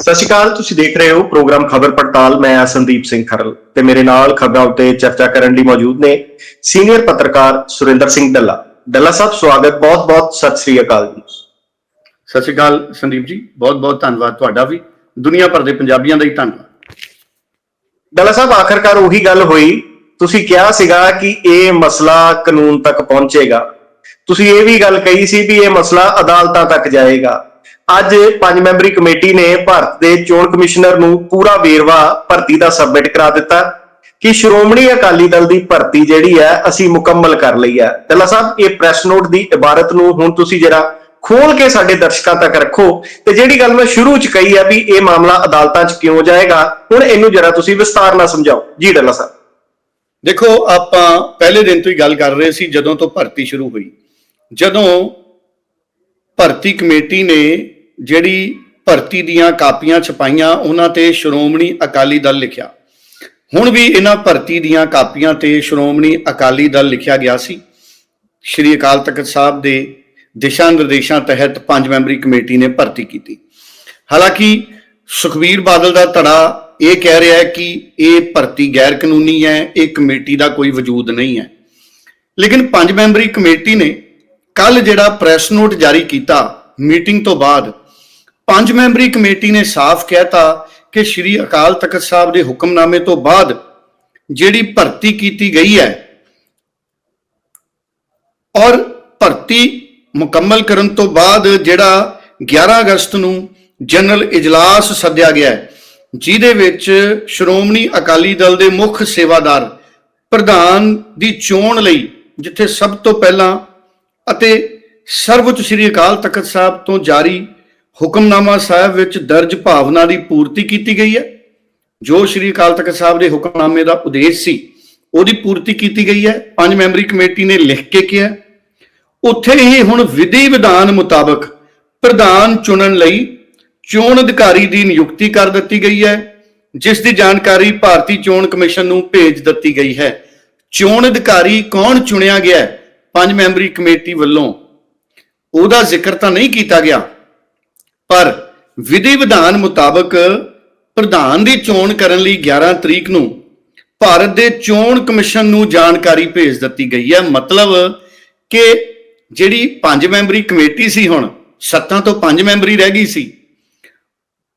ਸਤਿ ਸ਼੍ਰੀ ਅਕਾਲ ਤੁਸੀਂ ਦੇਖ ਰਹੇ ਹੋ ਪ੍ਰੋਗਰਾਮ ਖਬਰ ਪੜਤਾਲ। ਮੈਂ ਹਾਂ ਸੰਦੀਪ ਸਿੰਘ ਖਰਲ ਤੇ ਮੇਰੇ ਨਾਲ ਖਬਰਾਂ ਉੱਤੇ ਚਰਚਾ ਕਰਨ ਲਈ ਮੌਜੂਦ ਨੇ ਸੀਨੀਅਰ ਪੱਤਰਕਾਰ ਸੁਰਿੰਦਰ ਸਿੰਘ ਡੱਲਾ। ਡੱਲਾ ਸਾਹਿਬ ਸਵਾਗਤ ਬਹੁਤ-ਬਹੁਤ ਸਤਿ ਸ਼੍ਰੀ ਅਕਾਲ ਜੀ। ਸਤਿ ਸ਼੍ਰੀ ਅਕਾਲ ਸੰਦੀਪ ਜੀ ਬਹੁਤ ਬਹੁਤ ਧੰਨਵਾਦ ਤੁਹਾਡਾ ਵੀ। ਦੁਨੀਆ ਭਰ ਦੇ ਪੰਜਾਬੀਆਂ ਦਾ ਹੀ ਧੰਨਵਾਦ। ਡੱਲਾ ਸਾਹਿਬ ਆਖਰਕਾਰ ਉਹੀ ਗੱਲ ਹੋਈ। ਤੁਸੀਂ ਕਿਹਾ ਸੀਗਾ ਕਿ ਇਹ ਮਸਲਾ ਕਾਨੂੰਨ ਤੱਕ ਪਹੁੰਚੇਗਾ। ਤੁਸੀਂ ਇਹ ਵੀ ਗੱਲ ਕਹੀ ਸੀ ਵੀ ਇਹ ਮਸਲਾ ਅਦਾਲਤਾਂ ਤੱਕ ਜਾਏਗਾ। ਅੱਜ ਪੰਜ ਮੈਂਬਰੀ ਕਮੇਟੀ ਨੇ ਭਾਰਤ ਦੇ ਚੋਣ ਕਮਿਸ਼ਨਰ ਨੂੰ ਪੂਰਾ ਵੇਰਵਾ ਭਰਤੀ ਦਾ ਸਬਮਿਟ ਕਰਾ ਦਿੱਤਾ। ਕਿ ਸ਼੍ਰੋਮਣੀ ਅਕਾਲੀ ਦਲ ਦੀ ਭਰਤੀ ਜਿਹੜੀ ਹੈ, ਅਸੀਂ ਮੁਕੰਮਲ ਕਰ ਲਈ ਹੈ। ਦੱਲਾ ਸਾਹਿਬ, ਇਹ ਪ੍ਰੈਸ ਨੋਟ ਦੀ ਇਬਾਰਤ ਨੂੰ ਹੁਣ ਤੁਸੀਂ ਜਿਹੜਾ ਖੋਲ ਕੇ ਸਾਡੇ ਦਰਸ਼ਕਾਂ ਤੱਕ ਰੱਖੋ। ਤੇ ਜਿਹੜੀ ਗੱਲ ਮੈਂ ਸ਼ੁਰੂ ਚ ਕਹੀ ਹੈ ਵੀ ਇਹ ਮਾਮਲਾ ਅਦਾਲਤਾਂ 'ਚ ਕਿਉਂ ਜਾਏਗਾ, ਹੁਣ ਇਹਨੂੰ ਜਰਾ ਤੁਸੀਂ ਵਿਸਤਾਰ ਨਾਲ ਸਮਝਾਓ। ਜੀ ਡੱਲਾ ਸਾਹਿਬ। ਦੇਖੋ, ਆਪਾਂ ਪਹਿਲੇ ਦਿਨ ਤੋਂ ਹੀ ਗੱਲ ਕਰ ਰਹੇ ਸੀ, ਜਦੋਂ ਤੋਂ ਭਰਤੀ ਸ਼ੁਰੂ ਹੋਈ। ਜਦੋਂ ਭਰਤੀ ਕਮੇਟੀ ਨੇ ਜਿਹੜੀ ਭਰਤੀ ਦੀਆਂ ਕਾਪੀਆਂ ਛਪਾਈਆਂ, ਉਹਨਾਂ ਤੇ ਸ਼੍ਰੋਮਣੀ ਅਕਾਲੀ ਦਲ ਲਿਖਿਆ। ਹੁਣ ਵੀ ਇਹਨਾਂ ਭਰਤੀ ਦੀਆਂ ਕਾਪੀਆਂ ਤੇ ਸ਼੍ਰੋਮਣੀ ਅਕਾਲੀ ਦਲ ਲਿਖਿਆ ਗਿਆ ਸੀ। ਸ਼੍ਰੀ ਅਕਾਲ ਤਖਤ ਸਾਹਿਬ ਦੇ ਦਿਸ਼ਾ ਨਿਰਦੇਸ਼ਾਂ ਤਹਿਤ ਪੰਜ ਮੈਂਬਰੀ ਕਮੇਟੀ ਨੇ ਭਰਤੀ ਕੀਤੀ। ਹਾਲਾਂਕਿ ਸੁਖਬੀਰ ਬਾਦਲ ਦਾ ਧੜਾ ਇਹ ਕਹਿ ਰਿਹਾ ਹੈ ਕਿ ਇਹ ਭਰਤੀ ਗੈਰ ਕਾਨੂੰਨੀ ਹੈ, ਇਹ ਕਮੇਟੀ ਦਾ ਕੋਈ ਵਜੂਦ ਨਹੀਂ ਹੈ। ਲੇਕਿਨ ਪੰਜ ਮੈਂਬਰੀ ਕਮੇਟੀ ਨੇ ਕੱਲ ਜਿਹੜਾ ਪ੍ਰੈਸ ਨੋਟ ਜਾਰੀ ਕੀਤਾ, ਮੀਟਿੰਗ ਤੋਂ ਬਾਅਦ ਪੰਜ ਮੈਂਬਰੀ ਕਮੇਟੀ ਨੇ ਸਾਫ਼ ਕਹਿਤਾ ਕਿ ਸ਼੍ਰੀ ਅਕਾਲ ਤਖਤ ਸਾਹਿਬ ਦੇ ਹੁਕਮਨਾਮੇ ਤੋਂ ਬਾਅਦ ਜਿਹੜੀ ਭਰਤੀ ਕੀਤੀ ਗਈ ਹੈ ਔਰ ਭਰਤੀ ਮੁਕੰਮਲ ਕਰਨ ਤੋਂ ਬਾਅਦ ਜਿਹੜਾ 11 ਅਗਸਤ ਨੂੰ ਜਨਰਲ ਇਜਲਾਸ ਸੱਦਿਆ ਗਿਆ ਹੈ, ਜਿਹਦੇ ਵਿੱਚ ਸ਼੍ਰੋਮਣੀ ਅਕਾਲੀ ਦਲ ਦੇ ਮੁੱਖ ਸੇਵਾਦਾਰ, ਪ੍ਰਧਾਨ ਦੀ ਚੋਣ ਲਈ ਜਿੱਥੇ ਸਭ ਤੋਂ ਪਹਿਲਾਂ ਅਤੇ ਸਰਵਉੱਚ ਸ੍ਰੀ ਅਕਾਲ ਤਖਤ ਸਾਹਿਬ ਤੋਂ ਜਾਰੀ ਹੁਕਮਨਾਮਾ ਸਾਹਿਬ ਵਿੱਚ ਦਰਜ ਭਾਵਨਾ ਦੀ ਪੂਰਤੀ ਕੀਤੀ ਗਈ ਹੈ। ਜੋ ਸ੍ਰੀ ਅਕਾਲ ਤਖਤ ਸਾਹਿਬ ਦੇ ਹੁਕਮਨਾਮੇ ਦਾ ਉਦੇਸ਼ ਸੀ, ਉਹਦੀ ਪੂਰਤੀ ਕੀਤੀ ਗਈ ਹੈ। ਪੰਜ ਮੈਂਬਰੀ ਕਮੇਟੀ ਨੇ ਲਿਖ ਕੇ ਕਿਹਾ ਉੱਥੇ ਹੀ ਹੁਣ ਵਿਧੀ ਵਿਧਾਨ ਮੁਤਾਬਕ ਪ੍ਰਧਾਨ ਚੁਣਨ ਲਈ ਚੋਣ ਅਧਿਕਾਰੀ ਦੀ ਨਿਯੁਕਤੀ ਕਰ ਦਿੱਤੀ ਗਈ ਹੈ, ਜਿਸ ਦੀ ਜਾਣਕਾਰੀ ਭਾਰਤੀ ਚੋਣ ਕਮਿਸ਼ਨ ਨੂੰ ਭੇਜ ਦਿੱਤੀ ਗਈ ਹੈ। ਚੋਣ ਅਧਿਕਾਰੀ ਕੌਣ ਚੁਣਿਆ ਗਿਆ ਪੰਜ ਮੈਂਬਰੀ ਕਮੇਟੀ ਵੱਲੋਂ। ਉਹਦਾ ਜ਼ਿਕਰ ਤਾਂ ਨਹੀਂ ਕੀਤਾ ਗਿਆ। ਪਰ ਵਿਧੀ ਵਿਧਾਨ ਮੁਤਾਬਕ ਪ੍ਰਧਾਨ ਦੀ ਚੋਣ ਕਰਨ ਲਈ 11 ਤਰੀਕ ਨੂੰ ਭਾਰਤ ਦੇ ਚੋਣ ਕਮਿਸ਼ਨ ਨੂੰ ਜਾਣਕਾਰੀ ਭੇਜ ਦਿੱਤੀ ਗਈ ਹੈ। ਮਤਲਬ ਕਿ ਜਿਹੜੀ ਪੰਜ ਮੈਂਬਰੀ ਕਮੇਟੀ ਸੀ ਹੁਣ, ਸੱਤਾਂ ਤੋਂ ਪੰਜ ਮੈਂਬਰੀ ਰਹਿ ਗਈ ਸੀ,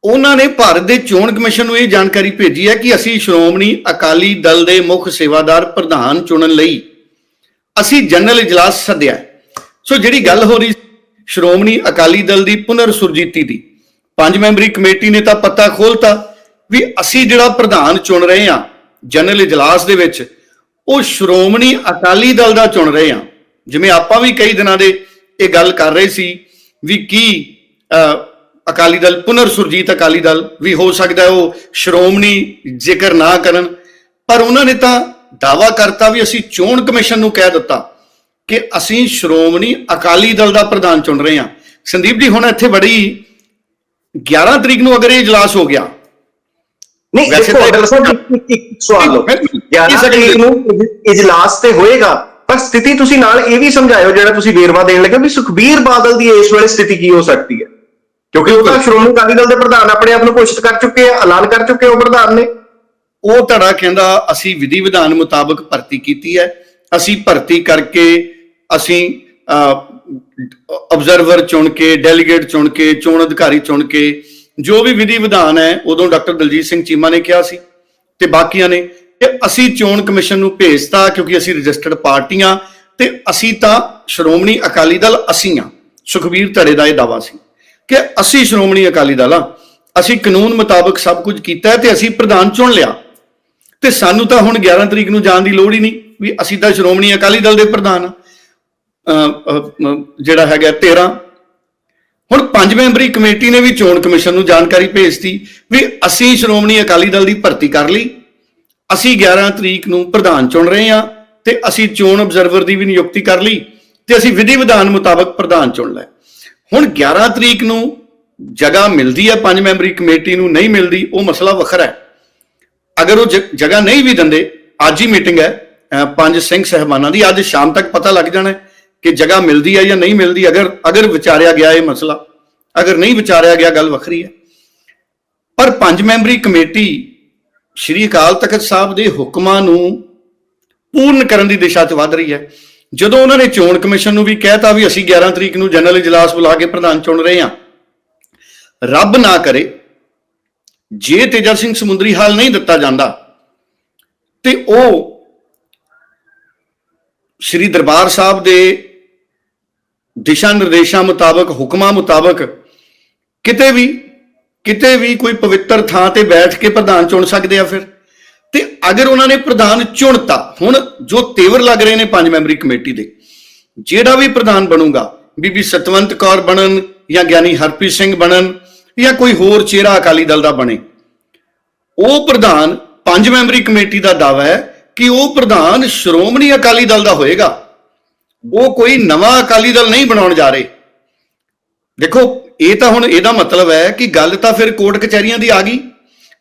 ਉਹਨਾਂ ਨੇ ਭਾਰਤ ਦੇ ਚੋਣ ਕਮਿਸ਼ਨ ਨੂੰ ਇਹ ਜਾਣਕਾਰੀ ਭੇਜੀ ਹੈ ਕਿ ਅਸੀਂ ਸ਼੍ਰੋਮਣੀ ਅਕਾਲੀ ਦਲ ਦੇ ਮੁੱਖ ਸੇਵਾਦਾਰ ਪ੍ਰਧਾਨ ਚੁਣਨ ਲਈ ਅਸੀਂ ਜਨਰਲ ਇਜਲਾਸ ਸੱਦਿਆ। ਸੋ ਜਿਹੜੀ ਗੱਲ ਹੋ ਰਹੀ ਸ਼੍ਰੋਮਣੀ ਅਕਾਲੀ ਦਲ ਦੀ ਪੁਨਰ ਸੁਰਜੀਤੀ ਦੀ। ਪੰਜ ਮੈਂਬਰੀ ਕਮੇਟੀ ਨੇ ਤਾਂ ਪੱਤਾ ਖੋਲਤਾ ਵੀ ਅਸੀਂ ਜਿਹੜਾ ਪ੍ਰਧਾਨ ਚੁਣ ਰਹੇ ਹਾਂ ਜਨਰਲ ਇਜਲਾਸ ਦੇ ਵਿੱਚ ਉਹ ਸ਼੍ਰੋਮਣੀ ਅਕਾਲੀ ਦਲ ਦਾ ਚੁਣ ਰਹੇ ਹਾਂ। ਜਿਵੇਂ ਆਪਾਂ ਵੀ ਕਈ ਦਿਨਾਂ ਦੇ ਇਹ ਗੱਲ ਕਰ ਰਹੇ ਸੀ ਵੀ ਕੀ ਅਹ, ਅਕਾਲੀ ਦਲ ਪੁਨਰ ਸੁਰਜੀਤ ਅਕਾਲੀ ਦਲ ਵੀ ਹੋ ਸਕਦਾ ਉਹ ਸ਼੍ਰੋਮਣੀ ਜ਼ਿਕਰ ਨਾ ਕਰਨ। ਪਰ ਉਹਨਾਂ ਨੇ ਤਾਂ ਦਾਵਾ ਕਰਤਾ ਵੀ ਅਸੀਂ ਚੋਣ ਕਮਿਸ਼ਨ ਨੂੰ ਕਹਿ ਦਿੱਤਾ। ਕਿ ਅਸੀਂ ਸ਼੍ਰੋਮਣੀ ਅਕਾਲੀ ਦਲ ਦਾ ਪ੍ਰਧਾਨ ਚੁਣ ਰਹੇ ਹਾਂ। ਸੰਦੀਪ ਜੀ ਹੁਣ ਇੱਥੇ ਬੜੀ 11 ਤਰੀਕ ਨੂੰ ਅਗਰ ਇਹ ਇਜਲਾਸ ਹੋ ਗਿਆ। ਨਹੀਂ ਵੈਸੇ ਤਾਂ- ਇੱਕ- ਸਵਾਲ ਬਿਲਕੁਲ। 11 ਇਸ ਤਰੀਕ ਨੂੰ ਇਜ- ਇਜਲਾਸ ਤੇ ਹੋਏਗਾ ਪਰ ਸਥਿਤੀ ਤੁਸੀਂ ਨਾਲ ਇਹ ਵੀ ਸਮਝਾਇਓ ਜਿਹੜਾ ਤੁਸੀਂ ਵੇਰਵਾ ਦੇਣ ਲੱਗੇ ਵੀ ਸੁਖਬੀਰ ਬਾਦਲ ਦੀ ਇਸ ਵੇਲੇ ਸਥਿਤੀ ਕੀ ਹੋ ਸਕਦੀ ਹੈ। ਕਿਉਂਕਿ ਉਹ ਤਾਂ ਸ਼੍ਰੋਮਣੀ ਅਕਾਲੀ ਦਲ ਦੇ ਪ੍ਰਧਾਨ ਆਪਣੇ ਆਪ ਨੂੰ ਘੋਸ਼ਿਤ ਕਰ ਚੁੱਕੇ ਆ ਐਲਾਨ ਕਰ ਚੁੱਕੇ ਉਹ ਪ੍ਰਧਾਨ ਨੇ। ਉਹ ਧੜਾ ਕਹਿੰਦਾ ਅਸੀਂ ਵਿਧੀ ਵਿਧਾਨ ਮੁਤਾਬਕ ਭਰਤੀ ਕੀਤੀ ਹੈ। ਅਸੀਂ ਭਰਤੀ ਕਰਕੇ ਅਸੀਂ ਆਬਜ਼ਰਵਰ ਚੁਣ ਕੇ ਡੈਲੀਗੇਟ ਚੁਣ ਕੇ, ਚੋਣ ਅਧਿਕਾਰੀ ਚੁਣ ਕੇ, ਜੋ ਵੀ ਵਿਧੀ ਵਿਧਾਨ ਹੈ, ਉਦੋਂ ਡਾਕਟਰ ਦਲਜੀਤ ਸਿੰਘ ਚੀਮਾ ਨੇ ਕਿਹਾ ਸੀ ਤੇ ਬਾਕੀਆਂ ਨੇ ਕਿ ਅਸੀਂ ਚੋਣ ਕਮਿਸ਼ਨ ਨੂੰ ਭੇਜਤਾ ਕਿਉਂਕਿ ਅਸੀਂ ਰਜਿਸਟਰਡ ਪਾਰਟੀਆਂ ਤੇ ਅਸੀਂ ਤਾਂ ਸ਼੍ਰੋਮਣੀ ਅਕਾਲੀ ਦਲ ਅਸੀਂ ਆ ਸੁਖਬੀਰ ਧੜੇ ਦਾ ਇਹ ਦਾਵਾ ਸੀ ਕਿ ਅਸੀਂ ਸ਼੍ਰੋਮਣੀ ਅਕਾਲੀ ਦਲ ਆ ਅਸੀਂ ਕਾਨੂੰਨ ਮੁਤਾਬਕ ਸਭ ਕੁਝ ਕੀਤਾ ਹੈ ਤੇ ਅਸੀਂ ਪ੍ਰਧਾਨ ਚੁਣ ਲਿਆ। ਤੇ ਸਾਨੂੰ ਤਾਂ ਹੁਣ 11 ਤਰੀਕ ਨੂੰ ਜਾਣ ਦੀ ਲੋੜ ਹੀ ਨਹੀਂ। ਵੀ ਅਸੀਂ ਤਾਂ ਸ਼੍ਰੋਮਣੀ ਅਕਾਲੀ ਦਲ ਦੇ ਪ੍ਰਧਾਨ ਜਿਹੜਾ ਹੈਗਾ 13 ਹੁਣ ਪੰਜ ਮੈਂਬਰੀ ਕਮੇਟੀ ਨੇ ਵੀ ਚੋਣ ਕਮਿਸ਼ਨ ਨੂੰ ਜਾਣਕਾਰੀ ਭੇਜਤੀ ਵੀ ਅਸੀਂ ਸ਼੍ਰੋਮਣੀ ਅਕਾਲੀ ਦਲ ਦੀ ਭਰਤੀ ਕਰ ਲਈ। ਅਸੀਂ 11 ਤਰੀਕ ਨੂੰ ਪ੍ਰਧਾਨ ਚੁਣ ਰਹੇ ਹਾਂ ਤੇ ਅਸੀਂ ਚੋਣ ਅਬਜ਼ਰਵਰ ਦੀ ਵੀ ਨਿਯੁਕਤੀ ਕਰ ਲਈ ਤੇ ਅਸੀਂ ਵਿਧੀ ਵਿਧਾਨ ਮੁਤਾਬਕ ਪ੍ਰਧਾਨ ਚੁਣ ਲਿਆ। ਹੁਣ 11 ਤਰੀਕ ਨੂੰ ਜਗ੍ਹਾ ਮਿਲਦੀ ਹੈ ਪੰਜ ਮੈਂਬਰੀ ਕਮੇਟੀ ਨੂੰ, ਨਹੀਂ ਮਿਲਦੀ, ਉਹ ਮਸਲਾ ਵੱਖਰਾ ਹੈ। ਅਗਰ ਉਹ ਜਗ੍ਹਾ ਨਹੀਂ ਵੀ ਦਿੰਦੇ, ਅੱਜ ਹੀ ਮੀਟਿੰਗ ਹੈ। ਪੰਜ ਸਿੰਘ ਸਹਿਬਾਨਾਂ ਦੀ, ਅੱਜ ਸ਼ਾਮ ਤੱਕ ਪਤਾ ਲੱਗ ਜਾਣਾ ਕਿ ਜਗ੍ਹਾ ਮਿਲਦੀ ਹੈ ਜਾਂ ਨਹੀਂ ਮਿਲਦੀ, ਅਗਰ ਅਗਰ ਵਿਚਾਰਿਆ ਗਿਆ ਇਹ ਮਸਲਾ, ਅਗਰ ਨਹੀਂ ਵਿਚਾਰਿਆ ਗਿਆ, ਗੱਲ ਵੱਖਰੀ ਹੈ। ਪਰ ਪੰਜ ਮੈਂਬਰੀ ਕਮੇਟੀ ਸ਼੍ਰੀ ਅਕਾਲ ਤਖਤ ਸਾਹਿਬ ਦੇ ਹੁਕਮਾਂ ਨੂੰ ਪੂਰਨ ਕਰਨ ਦੀ ਦਿਸ਼ਾ 'ਚ ਵੱਧ ਰਹੀ ਹੈ। ਜਦੋਂ ਉਹਨਾਂ ਨੇ ਚੋਣ ਕਮਿਸ਼ਨ ਨੂੰ ਵੀ ਕਹਿਤਾ ਵੀ ਅਸੀਂ 11 ਤਰੀਕ ਨੂੰ ਜਨਰਲ ਇਜਲਾਸ ਬੁਲਾ ਕੇ ਪ੍ਰਧਾਨ ਚੁਣ ਰਹੇ ਹਾਂ, ਰੱਬ ਨਾ ਕਰੇ, ਜੇ ਤੇਜਰ ਸਿੰਘ ਸਮੁੰਦਰੀ ਹਾਲ ਨਹੀਂ ਦਿੱਤਾ ਜਾਂਦਾ, ਤੇ ਉਹ ਸ੍ਰੀ ਦਰਬਾਰ ਸਾਹਿਬ ਦੇ ਦਿਸ਼ਾ ਨਿਰਦੇਸ਼ਾਂ ਮੁਤਾਬਕ, ਹੁਕਮਾਂ ਮੁਤਾਬਕ ਕਿਤੇ ਵੀ ਕਿਤੇ ਵੀ ਕੋਈ ਪਵਿੱਤਰ ਥਾਂ ਤੇ ਬੈਠ ਕੇ ਪ੍ਰਧਾਨ ਚੁਣ ਸਕਦੇ ਆ ਫਿਰ? ਤੇ ਅਗਰ ਉਹਨਾਂ ਨੇ ਪ੍ਰਧਾਨ ਚੁਣਤਾ, ਹੁਣ ਜੋ ਤੇਵਰ ਲੱਗ ਰਹੇ ਨੇ ਪੰਜ ਮੈਂਬਰੀ ਕਮੇਟੀ ਦੇ, ਜਿਹੜਾ ਵੀ ਪ੍ਰਧਾਨ ਬਣੂਗਾ, ਬੀਬੀ ਸਤਵੰਤ ਕੌਰ ਬਣਨ ਜਾਂ ਗਿਆਨੀ ਹਰਪ੍ਰੀਤ ਸਿੰਘ ਬਣਨ ਜਾਂ ਕੋਈ ਹੋਰ ਚਿਹਰਾ ਅਕਾਲੀ ਦਲ ਦਾ ਬਣੇ, ਉਹ ਪ੍ਰਧਾਨ ਪੰਜ ਮੈਂਬਰੀ ਕਮੇਟੀ ਦਾ ਦਾਵਾ ਹੈ ਕਿ ਉਹ ਪ੍ਰਧਾਨ ਸ਼੍ਰੋਮਣੀ ਅਕਾਲੀ ਦਲ ਦਾ ਹੋਏਗਾ। ਉਹ ਕੋਈ ਨਵਾਂ ਅਕਾਲੀ ਦਲ ਨਹੀਂ ਬਣਾਉਣ ਜਾ ਰਹੇ। ਦੇਖੋ, ਇਹ ਤਾਂ ਹੁਣ ਇਹਦਾ ਮਤਲਬ ਹੈ ਕਿ ਗੱਲ ਤਾਂ ਫਿਰ ਕੋਰਟ ਕਚਹਿਰੀਆਂ ਦੀ ਆ ਗਈ।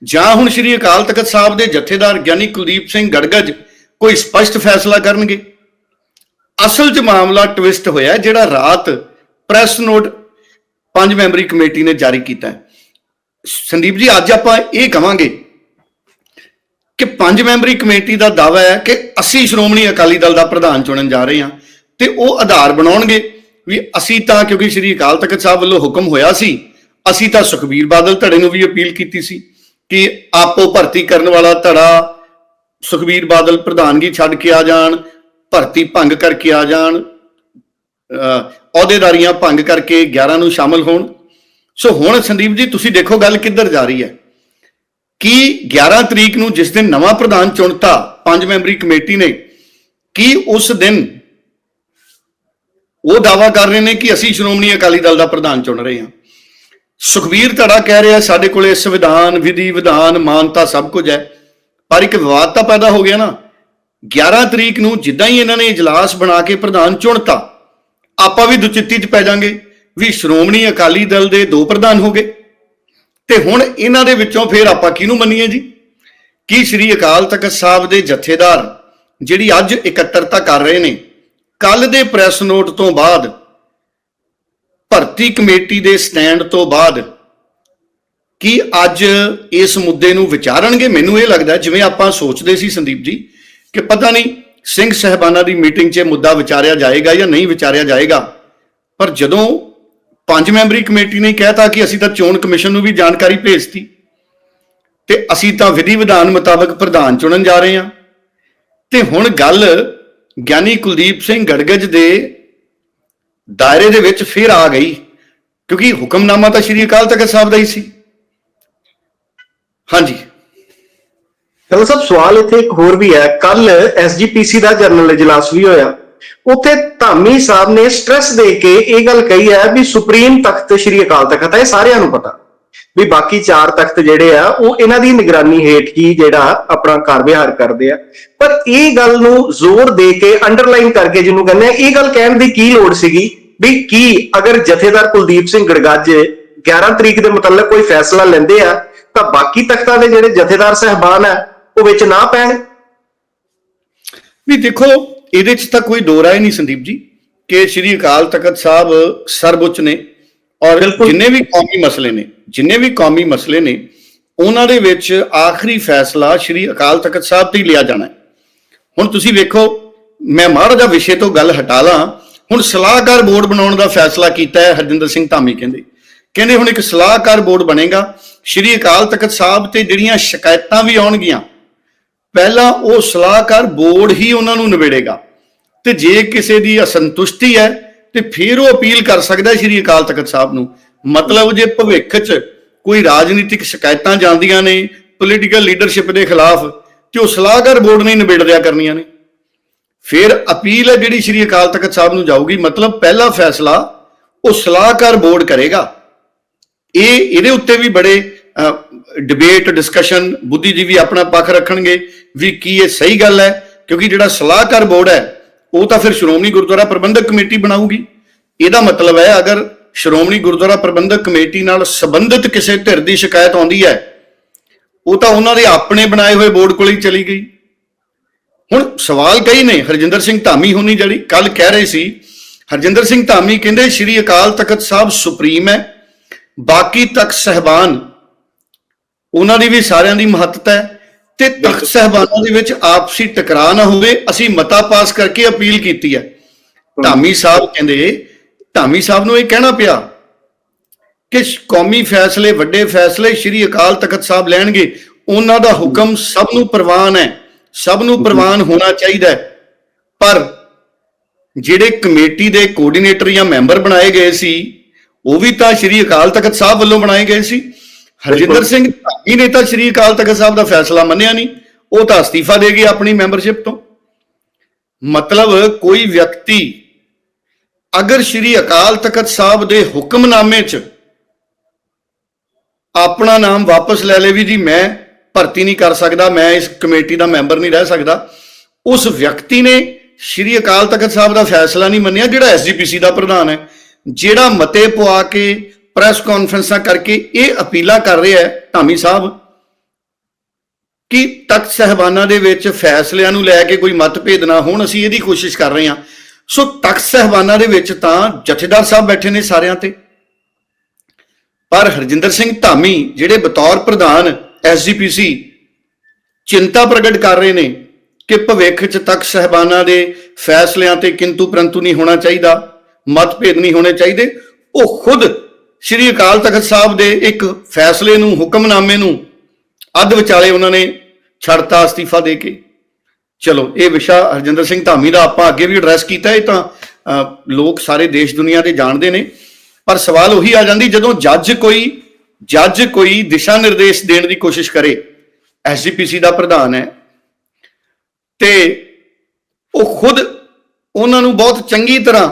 ਜਾਂ ਹੁਣ ਸ੍ਰੀ ਅਕਾਲ ਤਖਤ ਸਾਹਿਬ ਦੇ ਜਥੇਦਾਰ ਗਿਆਨੀ ਕੁਲਦੀਪ ਸਿੰਘ ਗੜਗੜ ਕੋਈ ਸਪਸ਼ਟ ਫੈਸਲਾ ਕਰਨਗੇ। ਅਸਲ 'ਚ ਮਾਮਲਾ ਟਵਿਸਟ ਹੋਇਆ ਜਿਹੜਾ ਰਾਤ ਪ੍ਰੈਸ ਨੋਟ ਪੰਜ ਮੈਂਬਰੀ ਕਮੇਟੀ ਨੇ ਜਾਰੀ ਕੀਤਾ। ਸੰਦੀਪ ਜੀ, ਅੱਜ ਆਪਾਂ ਇਹ ਕਵਾਂਗੇ ਕਿ ਪੰਜ ਮੈਂਬਰੀ ਕਮੇਟੀ ਦਾ ਦਾਅਵਾ ਹੈ ਕਿ ਅਸੀਂ ਸ਼੍ਰੋਮਣੀ ਅਕਾਲੀ ਦਲ ਦਾ ਪ੍ਰਧਾਨ ਚੁਣਨ ਜਾ ਰਹੇ ਹਾਂ ਤੇ ਉਹ ਆਧਾਰ ਬਣਾਉਣਗੇ ਵੀ ਅਸੀਂ ਤਾਂ ਕਿਉਂਕਿ ਸ੍ਰੀ ਅਕਾਲ ਤਖਤ ਸਾਹਿਬ ਵੱਲੋਂ ਹੁਕਮ ਹੋਇਆ ਸੀ, ਅਸੀਂ ਤਾਂ ਸੁਖਬੀਰ ਬਾਦਲ ਧੜੇ ਨੂੰ ਵੀ ਅਪੀਲ ਕੀਤੀ ਸੀ ਕਿ ਆਪੋ ਭਰਤੀ ਕਰਨ ਵਾਲਾ ਧੜਾ ਸੁਖਬੀਰ ਬਾਦਲ ਪ੍ਰਧਾਨਗੀ ਛੱਡ ਕੇ ਆ ਜਾਣ, ਭਰਤੀ ਭੰਗ ਕਰਕੇ ਆ ਜਾਣ ਅਹੁਦੇਦਾਰੀਆਂ ਭੰਗ ਕਰਕੇ 11 ਨੂੰ ਸ਼ਾਮਲ ਹੋਣ। ਸੋ ਹੁਣ ਸੰਦੀਪ ਜੀ, ਤੁਸੀਂ ਦੇਖੋ ਗੱਲ ਕਿੱਧਰ ਜਾ ਰਹੀ ਹੈ। ਕਿ 11 ਤਰੀਕ ਨੂੰ ਜਿਸ ਦਿਨ ਨਵਾਂ ਪ੍ਰਧਾਨ ਚੁਣਤਾ, ਪੰਜ ਮੈਂਬਰੀ ਕਮੇਟੀ ਨੇ, ਕੀ ਉਸ ਦਿਨ ਉਹ ਦਾਵਾ ਕਰ ਰਹੇ ਨੇ ਕਿ ਅਸੀਂ ਸ਼੍ਰੋਮਣੀ ਅਕਾਲੀ ਦਲ ਦਾ ਪ੍ਰਧਾਨ ਚੁਣ ਰਹੇ ਹਾਂ? ਸੁਖਬੀਰ ਧੜਾ ਕਹਿ ਰਿਹਾ, ਸਾਡੇ ਕੋਲੇ ਸੰਵਿਧਾਨ ਵਿਧੀ, ਵਿਧਾਨ, ਮਾਨਤਾ ਸਭ ਕੁਝ ਹੈ, ਪਰ ਇੱਕ ਵਿਵਾਦ ਤਾਂ ਪੈਦਾ ਹੋ ਗਿਆ ਨਾ। 11 ਤਰੀਕ ਨੂੰ ਜਿੱਦਾਂ ਹੀ ਇਹਨਾਂ ਨੇ ਇਜਲਾਸ ਬਣਾ ਕੇ ਪ੍ਰਧਾਨ ਚੁਣਤਾ, ਆਪਾਂ ਵੀ ਦੁਚਿੱਤੀ 'ਚ ਪੈ ਜਾਾਂਗੇ ਵੀ ਸ਼੍ਰੋਮਣੀ ਅਕਾਲੀ ਦਲ ਦੇ ਦੋ ਪ੍ਰਧਾਨ ਹੋ ਗਏ। ਤੇ ਹੁਣ ਇਹਨਾਂ ਦੇ ਵਿੱਚੋਂ ਫਿਰ ਆਪਾਂ ਕਿਹਨੂੰ ਮੰਨੀਏ ਜੀ? ਕੀ ਸ੍ਰੀ ਅਕਾਲ ਤਖਤ ਸਾਹਿਬ ਦੇ ਜਥੇਦਾਰ ਜਿਹੜੀ ਅੱਜ ਇਕੱਤਰਤਾ ਕਰ ਰਹੇ ਨੇ ਕੱਲ ਦੇ ਪ੍ਰੈਸ ਨੋਟ ਤੋਂ ਬਾਅਦ, ਭਰਤੀ ਕਮੇਟੀ ਦੇ ਸਟੈਂਡ ਤੋਂ ਬਾਅਦ, ਕੀ ਅੱਜ ਇਸ ਮੁੱਦੇ ਨੂੰ ਵਿਚਾਰਨਗੇ? ਮੈਨੂੰ ਇਹ ਲੱਗਦਾ ਜਿਵੇਂ ਆਪਾਂ ਸੋਚਦੇ ਸੀ ਸੰਦੀਪ ਜੀ, ਕਿ ਪਤਾ ਨਹੀਂ ਸਿੰਘ ਸਹਿਬਾਨਾ ਦੀ ਮੀਟਿੰਗ 'ਚ ਇਹ ਮੁੱਦਾ ਵਿਚਾਰਿਆ ਜਾਏਗਾ ਜਾਂ ਨਹੀਂ ਵਿਚਾਰਿਆ ਜਾਏਗਾ, ਪਰ ਜਦੋਂ ਪੰਜ ਮੈਂਬਰੀ ਕਮੇਟੀ ਨੇ ਕਹਿਤਾ ਕਿ ਅਸੀਂ ਤਾਂ ਚੋਣ ਕਮਿਸ਼ਨ ਨੂੰ ਵੀ ਜਾਣਕਾਰੀ ਭੇਜਤੀ। ਤੇ ਅਸੀਂ ਤਾਂ ਵਿਧੀ ਵਿਧਾਨ ਮੁਤਾਬਕ ਪ੍ਰਧਾਨ ਚੁਣਨ ਜਾ ਰਹੇ ਹਾਂ। ਤੇ ਹੁਣ ਗੱਲ ਗਿਆਨੀ ਕੁਲਦੀਪ ਸਿੰਘ ਗੜਗੜ ਦੇ ਦਾਇਰੇ ਦੇ ਵਿੱਚ ਫਿਰ ਆ ਗਈ, ਕਿਉਂਕਿ ਹੁਕਮਨਾਮਾ ਤਾਂ ਸ਼੍ਰੀ ਅਕਾਲ ਤਖਤ ਸਾਹਿਬ ਦਾ ਹੀ ਸੀ। ਹਾਂਜੀ। ਚਲੋ ਸਭ ਸਵਾਲ ਇੱਥੇ ਇੱਕ ਹੋਰ ਵੀ ਹੈ। ਕੱਲ ਐਸਜੀਪੀਸੀ ਦਾ ਜਨਰਲ ਇਜਲਾਸ ਵੀ ਹੋਇਆ। ਉੱਥੇ ਧਾਮੀ ਸਾਹਿਬ ਨੇ ਸਟ੍ਰੈਸ ਦੇ ਕੇ ਇਹ ਗੱਲ ਕਹੀ ਹੈ ਵੀ ਸੁਪਰੀਮ ਤਖਤ ਸ਼੍ਰੀ ਅਕਾਲ ਤਖਤ ਹੈ ਸਾਰਿਆਂ ਨੂੰ ਪਤਾ। ਵੀ ਬਾਕੀ ਚਾਰ ਤਖਤ ਜਿਹੜੇ ਆ, ਉਹ ਇਹਨਾਂ ਦੀ ਨਿਗਰਾਨੀ ਹੇਠ ਹੀ ਜਿਹੜਾ ਆਪਣਾ ਕਾਰ ਵਿਹਾਰ ਕਰਦੇ ਆ। ਪਰ ਇਹ ਗੱਲ ਨੂੰ ਜ਼ੋਰ ਦੇ ਕੇ ਅੰਡਰਲਾਈਨ ਕਰਕੇ ਜਿਹਨੂੰ ਕਹਿੰਦੇ ਆ, ਇਹ ਗੱਲ ਕਹਿਣ ਦੀ ਕੀ ਲੋੜ ਸੀਗੀ? ਵੀ ਕੀ ਅਗਰ ਜਥੇਦਾਰ ਕੁਲਦੀਪ ਸਿੰਘ ਗੜਗਾਜੇ 11 ਤਰੀਕ ਦੇ ਮੁਤਲਕ ਕੋਈ ਫੈਸਲਾ ਲੈਂਦੇ ਆ, ਤਾਂ ਬਾਕੀ ਤਖਤਾਂ ਦੇ ਜਿਹੜੇ ਜਥੇਦਾਰ ਸਹਿਬਾਨ ਆ, ਉਹ ਵਿੱਚ ਨਾ ਪੈਣ? ਵੀ ਦੇਖੋ ਇਹਦੇ 'ਚ ਤਾਂ ਕੋਈ ਦੋ ਰਾਏ ਨਹੀਂ ਸੰਦੀਪ ਜੀ ਕਿ ਸ਼੍ਰੀ ਅਕਾਲ ਤਖਤ ਸਾਹਿਬ ਸਰਵਉੱਚ ਨੇ ਔਰ ਬਿਲਕੁਲ। ਜਿੰਨੇ ਵੀ ਕੌਮੀ ਮਸਲੇ ਨੇ ਜਿੰਨੇ ਵੀ ਕੌਮੀ ਮਸਲੇ ਨੇ ਉਹਨਾਂ ਦੇ ਵਿੱਚ ਆਖਰੀ ਫੈਸਲਾ ਸ਼੍ਰੀ ਅਕਾਲ ਤਖਤ ਸਾਹਿਬ ਤੇ ਹੀ ਲਿਆ ਜਾਣਾ ਹੈ ਹੁਣ ਤੁਸੀਂ ਵੇਖੋ ਮੈਂ ਮਹਾਰਾਜਾ ਵਿਸ਼ੇ ਤੋਂ ਗੱਲ ਹਟਾ ਲਾਂ ਹੁਣ ਸਲਾਹਕਾਰ ਬੋਰਡ ਬਣਾਉਣ ਦਾ ਫੈਸਲਾ ਕੀਤਾ ਹੈ ਹਰਜਿੰਦਰ ਸਿੰਘ ਧਾਮੀ ਕਹਿੰਦੇ ਕਹਿੰਦੇ ਹੁਣ ਇੱਕ ਸਲਾਹਕਾਰ ਬੋਰਡ ਬਣੇਗਾ ਸ਼੍ਰੀ ਅਕਾਲ ਤਖਤ ਸਾਹਿਬ ਤੇ ਜਿਹੜੀਆਂ ਸ਼ਿਕਾਇਤਾਂ ਵੀ ਆਉਣਗੀਆਂ ਪਹਿਲਾਂ ਉਹ ਸਲਾਹਕਾਰ ਬੋਰਡ ਹੀ ਉਹਨਾਂ ਨੂੰ ਨਿਬੇੜੇਗਾ। ਤੇ ਜੇ ਕਿਸੇ ਦੀ ਅਸੰਤੁਸ਼ਟੀ ਹੈ, ਤੇ ਫਿਰ ਉਹ ਅਪੀਲ ਕਰ ਸਕਦਾ ਸ਼੍ਰੀ ਅਕਾਲ ਤਖਤ ਸਾਹਿਬ ਨੂੰ। ਮਤਲਬ ਜੇ ਭਵਿੱਖ 'ਚ ਕੋਈ ਰਾਜਨੀਤਿਕ ਸ਼ਿਕਾਇਤਾਂ ਜਾਂਦੀਆਂ ਨੇ ਪੋਲੀਟੀਕਲ ਲੀਡਰਸ਼ਿਪ ਦੇ ਖਿਲਾਫ, ਤੇ ਉਹ ਸਲਾਹਕਾਰ ਬੋਰਡ ਨੇ ਨਿਬੇੜ ਦਿਆ ਕਰਨੀਆਂ ਨੇ। ਫਿਰ ਅਪੀਲ ਹੈ ਜਿਹੜੀ ਸ਼੍ਰੀ ਅਕਾਲ ਤਖਤ ਸਾਹਿਬ ਨੂੰ ਜਾਊਗੀ, ਮਤਲਬ ਪਹਿਲਾ ਫੈਸਲਾ ਉਹ ਸਲਾਹਕਾਰ ਬੋਰਡ ਕਰੇਗਾ। ਇਹ ਇਹਦੇ ਉੱਤੇ ਵੀ ਬੜੇ ਡਿਬੇਟ ਡਿਸਕਸ਼ਨ ਬੁੱਧੀਜੀਵੀ ਆਪਣਾ ਪੱਖ ਰੱਖਣਗੇ ਵੀ ਕੀ ਇਹ ਸਹੀ ਗੱਲ ਹੈ, ਕਿਉਂਕਿ ਜਿਹੜਾ ਸਲਾਹਕਾਰ ਬੋਰਡ ਹੈ, ਉਹ ਤਾਂ ਫਿਰ ਸ਼੍ਰੋਮਣੀ ਗੁਰਦੁਆਰਾ ਪ੍ਰਬੰਧਕ ਕਮੇਟੀ ਬਣਾਊਗੀ। ਇਹਦਾ ਮਤਲਬ ਹੈ, ਅਗਰ ਸ਼੍ਰੋਮਣੀ ਗੁਰਦੁਆਰਾ ਪ੍ਰਬੰਧਕ ਕਮੇਟੀ ਨਾਲ ਸੰਬੰਧਿਤ ਕਿਸੇ ਧਿਰ ਦੀ ਸ਼ਿਕਾਇਤ ਆਉਂਦੀ ਹੈ, ਉਹ ਤਾਂ ਉਹਨਾਂ ਦੇ ਆਪਣੇ ਬਣਾਏ ਹੋਏ ਬੋਰਡ ਕੋਲ ਹੀ ਚਲੀ ਗਈ। ਹੁਣ ਸਵਾਲ ਕਈ ਨੇ, ਹਰਜਿੰਦਰ ਸਿੰਘ ਧਾਮੀ ਹੋਣੀ ਜਿਹੜੀ ਕੱਲ ਕਹਿ ਰਹੇ ਸੀ, ਹਰਜਿੰਦਰ ਸਿੰਘ ਧਾਮੀ ਕਹਿੰਦੇ, ਸ਼੍ਰੀ ਅਕਾਲ ਤਖਤ ਸਾਹਿਬ ਸੁਪਰੀਮ ਹੈ, ਬਾਕੀ ਤਖਤ ਸਹਿਬਾਨ ਉਹਨਾਂ ਦੀ ਵੀ ਸਾਰਿਆਂ ਦੀ ਮਹੱਤਤਾ ਹੈ ਤੇ ਤਖਤ ਸਹਿਬਾਨਾਂ ਦੇ ਵਿੱਚ ਆਪਸੀ ਟਕਰਾਅ ਨਾ ਹੋਵੇ ਅਸੀਂ ਮਤਾ ਪਾਸ ਕਰਕੇ ਅਪੀਲ ਕੀਤੀ ਹੈ। ਧਾਮੀ ਸਾਹਿਬ ਕਹਿੰਦੇ ਧਾਮੀ ਸਾਹਿਬ ਨੂੰ ਇਹ ਕਹਿਣਾ ਪਿਆ ਕਿ ਕੌਮੀ ਫੈਸਲੇ ਵੱਡੇ ਫੈਸਲੇ ਸ੍ਰੀ ਅਕਾਲ ਤਖਤ ਸਾਹਿਬ ਲੈਣਗੇ। ਉਹਨਾਂ ਦਾ ਹੁਕਮ ਸਭ ਨੂੰ ਪ੍ਰਵਾਨ ਹੈ ਸਭ ਨੂੰ ਪ੍ਰਵਾਨ ਹੋਣਾ ਚਾਹੀਦਾ ਪਰ ਜਿਹੜੇ ਕਮੇਟੀ ਦੇ ਕੋਆਰਡੀਨੇਟਰ ਜਾਂ ਮੈਂਬਰ ਬਣਾਏ ਗਏ ਸੀ ਉਹ ਵੀ ਤਾਂ ਸ੍ਰੀ ਅਕਾਲ ਤਖਤ ਸਾਹਿਬ ਵੱਲੋਂ ਬਣਾਏ ਗਏ ਸੀ। ਹਰਜਿੰਦਰ ਸਿੰਘ ਧਾਮੀ ਨੇ ਤਾਂ ਸ੍ਰੀ ਅਕਾਲ ਤਖਤ ਸਾਹਿਬ ਦਾ ਫੈਸਲਾ ਮੰਨਿਆ ਨਹੀਂ। ਉਹ ਤਾਂ ਅਸਤੀਫਾ ਦੇ ਗਏ ਆਪਣੀ ਮੈਂਬਰਸ਼ਿਪ ਤੋਂ। ਮਤਲਬ ਕੋਈ ਵਿਅਕਤੀ ਅਗਰ ਸ੍ਰੀ ਅਕਾਲ ਤਖਤ ਸਾਹਿਬ ਦੇ ਹੁਕਮਨਾਮੇ 'ਚ ਆਪਣਾ ਨਾਮ ਵਾਪਸ ਲੈ ਲੇ ਵੀ ਜੀ ਮੈਂ ਭਰਤੀ ਨਹੀਂ ਕਰ ਸਕਦਾ ਮੈਂ ਇਸ ਕਮੇਟੀ ਦਾ ਮੈਂਬਰ ਨਹੀਂ ਰਹਿ ਸਕਦਾ। ਉਸ ਵਿਅਕਤੀ ਨੇ ਸ੍ਰੀ ਅਕਾਲ ਤਖਤ ਸਾਹਿਬ ਦਾ ਫੈਸਲਾ ਨਹੀਂ ਮੰਨਿਆ ਜਿਹੜਾ ਐਸਜੀਪੀਸੀ ਦਾ ਪ੍ਰਧਾਨ ਹੈ ਜਿਹੜਾ ਮਤੇ ਪਵਾ ਕੇ ਪ੍ਰੈਸ ਕਾਨਫਰੰਸਾਂ ਕਰਕੇ ਇਹ ਅਪੀਲਾਂ ਕਰ ਰਿਹਾ ਹੈ ਧਾਮੀ ਸਾਹਿਬ ਕਿ ਤਖਤ ਸਹਿਬਾਨਾਂ ਦੇ ਵਿੱਚ ਫੈਸਲਿਆਂ ਨੂੰ ਲੈ ਕੇ ਕੋਈ ਮਤਭੇਦ ਨਾ ਹੋਣ, ਅਸੀਂ ਇਹਦੀ ਕੋਸ਼ਿਸ਼ ਕਰ ਰਹੇ ਹਾਂ। ਸੋ ਤਖਤ ਸਹਿਬਾਨਾਂ ਦੇ ਵਿੱਚ ਤਾਂ ਜਥੇਦਾਰ ਸਾਹਿਬ ਬੈਠੇ ਨੇ ਸਾਰਿਆਂ ਤੇ। ਪਰ ਹਰਜਿੰਦਰ ਸਿੰਘ ਧਾਮੀ, ਜਿਹੜੇ ਬਤੌਰ ਪ੍ਰਧਾਨ ਐਸਜੀਪੀਸੀ ਚਿੰਤਾ ਪ੍ਰਗਟ ਕਰ ਰਹੇ ਨੇ ਕਿ ਭਵਿੱਖ 'ਚ ਤਖਤ ਸਹਿਬਾਨਾਂ ਦੇ ਫੈਸਲਿਆਂ ਤੇ ਕਿੰਤੂ ਪਰੰਤੂ ਨਹੀਂ ਹੋਣਾ ਚਾਹੀਦਾ, ਮਤਭੇਦ ਨਹੀਂ ਹੋਣੇ ਚਾਹੀਦੇ। ਉਹ ਖੁਦ ਸ੍ਰੀ ਅਕਾਲ ਤਖਤ ਸਾਹਿਬ ਦੇ ਇੱਕ ਫੈਸਲੇ ਨੂੰ, ਹੁਕਮਨਾਮੇ ਨੂੰ ਅੱਧ ਵਿਚਾਲੇ ਉਹਨਾਂ ਨੇ ਛੱਡਤਾ ਅਸਤੀਫਾ ਦੇ ਕੇ। ਚਲੋ, ਇਹ ਵਿਸ਼ਾ ਹਰਜਿੰਦਰ ਸਿੰਘ ਧਾਮੀ ਦਾ ਆਪਾਂ ਅੱਗੇ ਵੀ ਐਡਰੈਸ ਕੀਤਾ, ਇਹ ਤਾਂ ਲੋਕ ਸਾਰੇ ਦੇਸ਼ ਦੁਨੀਆ ਦੇ ਜਾਣਦੇ ਨੇ। ਪਰ ਸਵਾਲ ਉਹੀ ਆ ਜਾਂਦੀ, ਜਦੋਂ ਜੱਜ ਕੋਈ ਜੱਜ ਕੋਈ ਦਿਸ਼ਾ ਨਿਰਦੇਸ਼ ਦੇਣ ਦੀ ਕੋਸ਼ਿਸ਼ ਕਰੇ ਐਸਜੀਪੀਸੀ ਦਾ ਪ੍ਰਧਾਨ ਹੈ, ਤੇ ਉਹ ਖੁਦ ਉਹਨਾਂ ਨੂੰ ਬਹੁਤ ਚੰਗੀ ਤਰ੍ਹਾਂ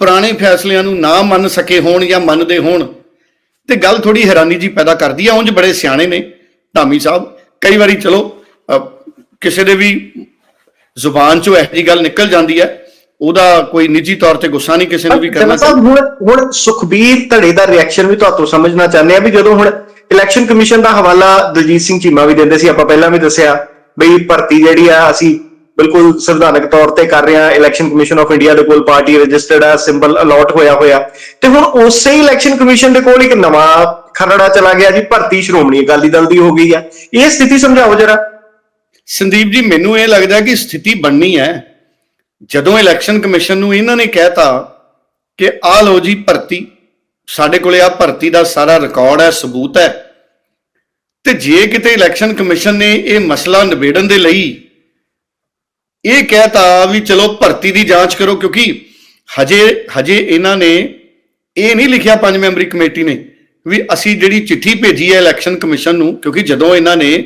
ਪੁਰਾਣੇ ਫੈਸਲਿਆਂ ਨੂੰ ਨਾ ਮੰਨ ਸਕੇ ਹੋਣ ਜਾਂ ਮੰਨਦੇ ਹੋਣ ਤੇ ਗੱਲ ਥੋੜੀ ਹੈਰਾਨੀ ਜੀ ਪੈਦਾ ਕਰਦੀ ਆ ਉਂਝ ਬੜੇ ਸਿਆਣੇ ਨੇ ਧਾਮੀ ਸਾਹਿਬ। ਕਈ ਵਾਰੀ ਚਲੋ ਕਿਸੇ ਦੇ ਵੀ ਜ਼ੁਬਾਨ ਚੋਂ ਇਹੋ ਜਿਹੀ ਗੱਲ ਨਿਕਲ ਜਾਂਦੀ ਹੈ ਉਹਦਾ ਕੋਈ ਨਿੱਜੀ ਤੌਰ ਤੇ ਗੁੱਸਾ ਨਹੀਂ ਕਿਸੇ ਨੂੰ ਵੀ ਕਰਨਾ ਸਾਹਿਬ ਹੁਣ ਹੁਣ ਸੁਖਬੀਰ ਧੜੇ ਦਾ ਰਿਐਕਸ਼ਨ ਵੀ ਤੁਹਾਤੋਂ ਸਮਝਣਾ ਚਾਹੁੰਦੇ ਆ ਵੀ ਜਦੋਂ ਹੁਣ ਇਲੈਕਸ਼ਨ ਕਮਿਸ਼ਨ ਦਾ ਹਵਾਲਾ ਦਲਜੀਤ ਸਿੰਘ ਚੀਮਾ ਵੀ ਦਿੰਦੇ ਸੀ ਆਪਾਂ ਪਹਿਲਾਂ ਵੀ ਦੱਸਿਆ ਬਈ ਭਰਤੀ ਜਿਹੜੀ ਆ ਅਸੀਂ ਬਿਲਕੁਲ ਸੰਵਿਧਾਨਕ ਤੌਰ ਤੇ ਕਰ ਰਿਹਾ ਇਲੈਕਸ਼ਨ ਕਮਿਸ਼ਨ ਆਫ ਇੰਡੀਆ ਦੇ ਕੋਲ ਪਾਰਟੀ ਰਜਿਸਟਰਡ ਆ ਸਿੰਬਲ ਅਲਾਟ ਹੋਇਆ ਹੋਇਆ। ਤੇ ਹੁਣ ਉਸੇ ਇਲੈਕਸ਼ਨ ਕਮਿਸ਼ਨ ਦੇ ਕੋਲ ਇੱਕ ਨਵਾਂ ਖਰੜਾ ਚਲਾ ਗਿਆ ਜੀ, ਭਰਤੀ ਸ਼੍ਰੋਮਣੀ ਅਕਾਲੀ ਦਲ ਦੀ ਹੋ ਗਈ ਆ। ਇਹ ਸਥਿਤੀ ਸਮਝਾਓ ਜਰਾ। ਸੰਦੀਪ ਜੀ, ਮੈਨੂੰ ਇਹ ਲੱਗਦਾ ਕਿ ਸਥਿਤੀ ਬਣਨੀ ਹੈ। ਜਦੋਂ ਇਲੈਕਸ਼ਨ ਕਮਿਸ਼ਨ ਨੂੰ ਇਹਨਾਂ ਨੇ ਕਹਿਤਾ ਕਿ ਆ ਲਓ ਜੀ ਭਰਤੀ, ਸਾਡੇ ਕੋਲੇ ਆ ਭਰਤੀ ਦਾ ਸਾਰਾ ਰਿਕਾਰਡ ਹੈ, ਸਬੂਤ ਹੈ। ਤੇ ਜੇ ਕਿਤੇ ਇਲੈਕਸ਼ਨ ਕਮਿਸ਼ਨ ਨੇ ਇਹ ਮਸਲਾ ਨਿਬੇੜਨ ਦੇ ਲਈ ਇਹ ਕਹਿਤਾ ਵੀ ਚਲੋ ਭਰਤੀ ਦੀ ਜਾਂਚ ਕਰੋ, ਕਿਉਂਕਿ ਹਜੇ ਹਜੇ ਇਹਨਾਂ ਨੇ ਇਹ ਨਹੀਂ ਲਿਖਿਆ ਪੰਜ ਮੈਂਬਰੀ ਕਮੇਟੀ ਨੇ ਵੀ ਅਸੀਂ ਜਿਹੜੀ ਚਿੱਠੀ ਭੇਜੀ ਹੈ ਇਲੈਕਸ਼ਨ ਕਮਿਸ਼ਨ ਨੂੰ, ਕਿਉਂਕਿ ਜਦੋਂ ਇਹਨਾਂ ਨੇ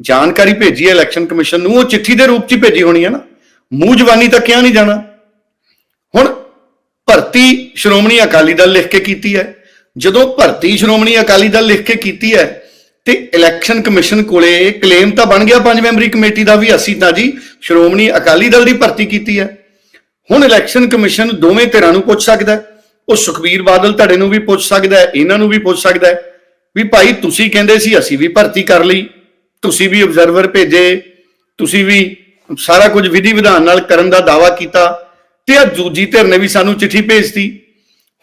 ਜਾਣਕਾਰੀ ਭੇਜੀ ਹੈ ਇਲੈਕਸ਼ਨ ਕਮਿਸ਼ਨ ਨੂੰ, ਉਹ ਚਿੱਠੀ ਦੇ ਰੂਪ 'ਚ ਭੇਜੀ ਹੋਣੀ ਹੈ ਨਾ। ਮੂੰਹ ਜ਼ਬਾਨੀ ਤਾਂ ਕਿਹਾ ਨਹੀਂ ਜਾਣਾ। ਹੁਣ ਭਰਤੀ ਸ਼੍ਰੋਮਣੀ ਅਕਾਲੀ ਦਲ ਲਿਖ ਕੇ ਕੀਤੀ ਹੈ। ਜਦੋਂ ਭਰਤੀ ਸ਼੍ਰੋਮਣੀ ਅਕਾਲੀ ਦਲ ਲਿਖ ਕੇ ਕੀਤੀ ਹੈ ਤੇ ਇਲੈਕਸ਼ਨ ਕਮਿਸ਼ਨ ਕੋਲੇ ਕਲੇਮ ਤਾਂ ਬਣ ਗਿਆ ਪੰਜ ਮੈਂਬਰੀ ਕਮੇਟੀ ਦਾ ਵੀ, ਅਸੀਂ ਤਾਂ ਜੀ ਸ਼੍ਰੋਮਣੀ ਅਕਾਲੀ ਦਲ ਦੀ ਭਰਤੀ ਕੀਤੀ ਹੈ। ਹੁਣ ਇਲੈਕਸ਼ਨ ਕਮਿਸ਼ਨ ਦੋਵੇਂ ਧਿਰਾਂ ਨੂੰ ਪੁੱਛ ਸਕਦਾ ਉਹ ਸੁਖਬੀਰ ਬਾਦਲ ਧੜੇ ਨੂੰ ਵੀ ਪੁੱਛ ਸਕਦਾ ਇਹਨਾਂ ਨੂੰ ਵੀ ਪੁੱਛ ਸਕਦਾ ਵੀ ਭਾਈ ਤੁਸੀਂ ਕਹਿੰਦੇ ਸੀ ਅਸੀਂ ਵੀ ਭਰਤੀ ਕਰ ਲਈ, ਤੁਸੀਂ ਵੀ ਆਬਜ਼ਰਵਰ ਭੇਜੇ, ਤੁਸੀਂ ਵੀ ਸਾਰਾ ਕੁਝ ਵਿਧੀ ਵਿਧਾਨ ਨਾਲ ਕਰਨ ਦਾ ਦਾਵਾ ਕੀਤਾ ਤੇ ਆ ਦੂਜੀ ਧਿਰ ਨੇ ਵੀ ਸਾਨੂੰ ਚਿੱਠੀ ਭੇਜਤੀ।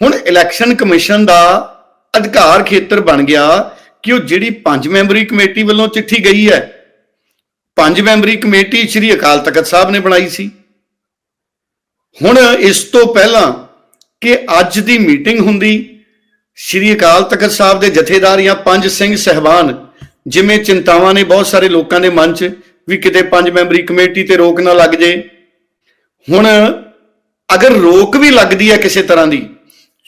ਹੁਣ ਇਲੈਕਸ਼ਨ ਕਮਿਸ਼ਨ ਦਾ ਅਧਿਕਾਰ ਖੇਤਰ ਬਣ ਗਿਆ ਕਿ ਉਹ ਜਿਹੜੀ ਪੰਜ ਮੈਂਬਰੀ ਕਮੇਟੀ ਵੱਲੋਂ ਚਿੱਠੀ ਗਈ ਹੈ, ਪੰਜ ਮੈਂਬਰੀ ਕਮੇਟੀ ਸ੍ਰੀ ਅਕਾਲ ਤਖਤ ਸਾਹਿਬ ਨੇ ਬਣਾਈ ਸੀ। ਹੁਣ ਇਸ ਤੋਂ ਪਹਿਲਾਂ ਕਿ ਅੱਜ ਦੀ ਮੀਟਿੰਗ ਹੁੰਦੀ, ਸ੍ਰੀ ਅਕਾਲ ਤਖਤ ਸਾਹਿਬ ਦੇ ਜਥੇਦਾਰ ਜਾਂ ਪੰਜ ਸਿੰਘ ਸਹਿਬਾਨ, ਜਿਵੇਂ ਚਿੰਤਾਵਾਂ ਨੇ ਬਹੁਤ ਸਾਰੇ ਲੋਕਾਂ ਦੇ ਮਨ 'ਚ ਵੀ ਕਿਤੇ ਪੰਜ ਮੈਂਬਰੀ ਕਮੇਟੀ ਤੇ ਰੋਕ ਨਾ ਲੱਗ ਜੇ। ਹੁਣ ਅਗਰ ਰੋਕ ਵੀ ਲੱਗਦੀ ਹੈ ਕਿਸੇ ਤਰ੍ਹਾਂ ਦੀ,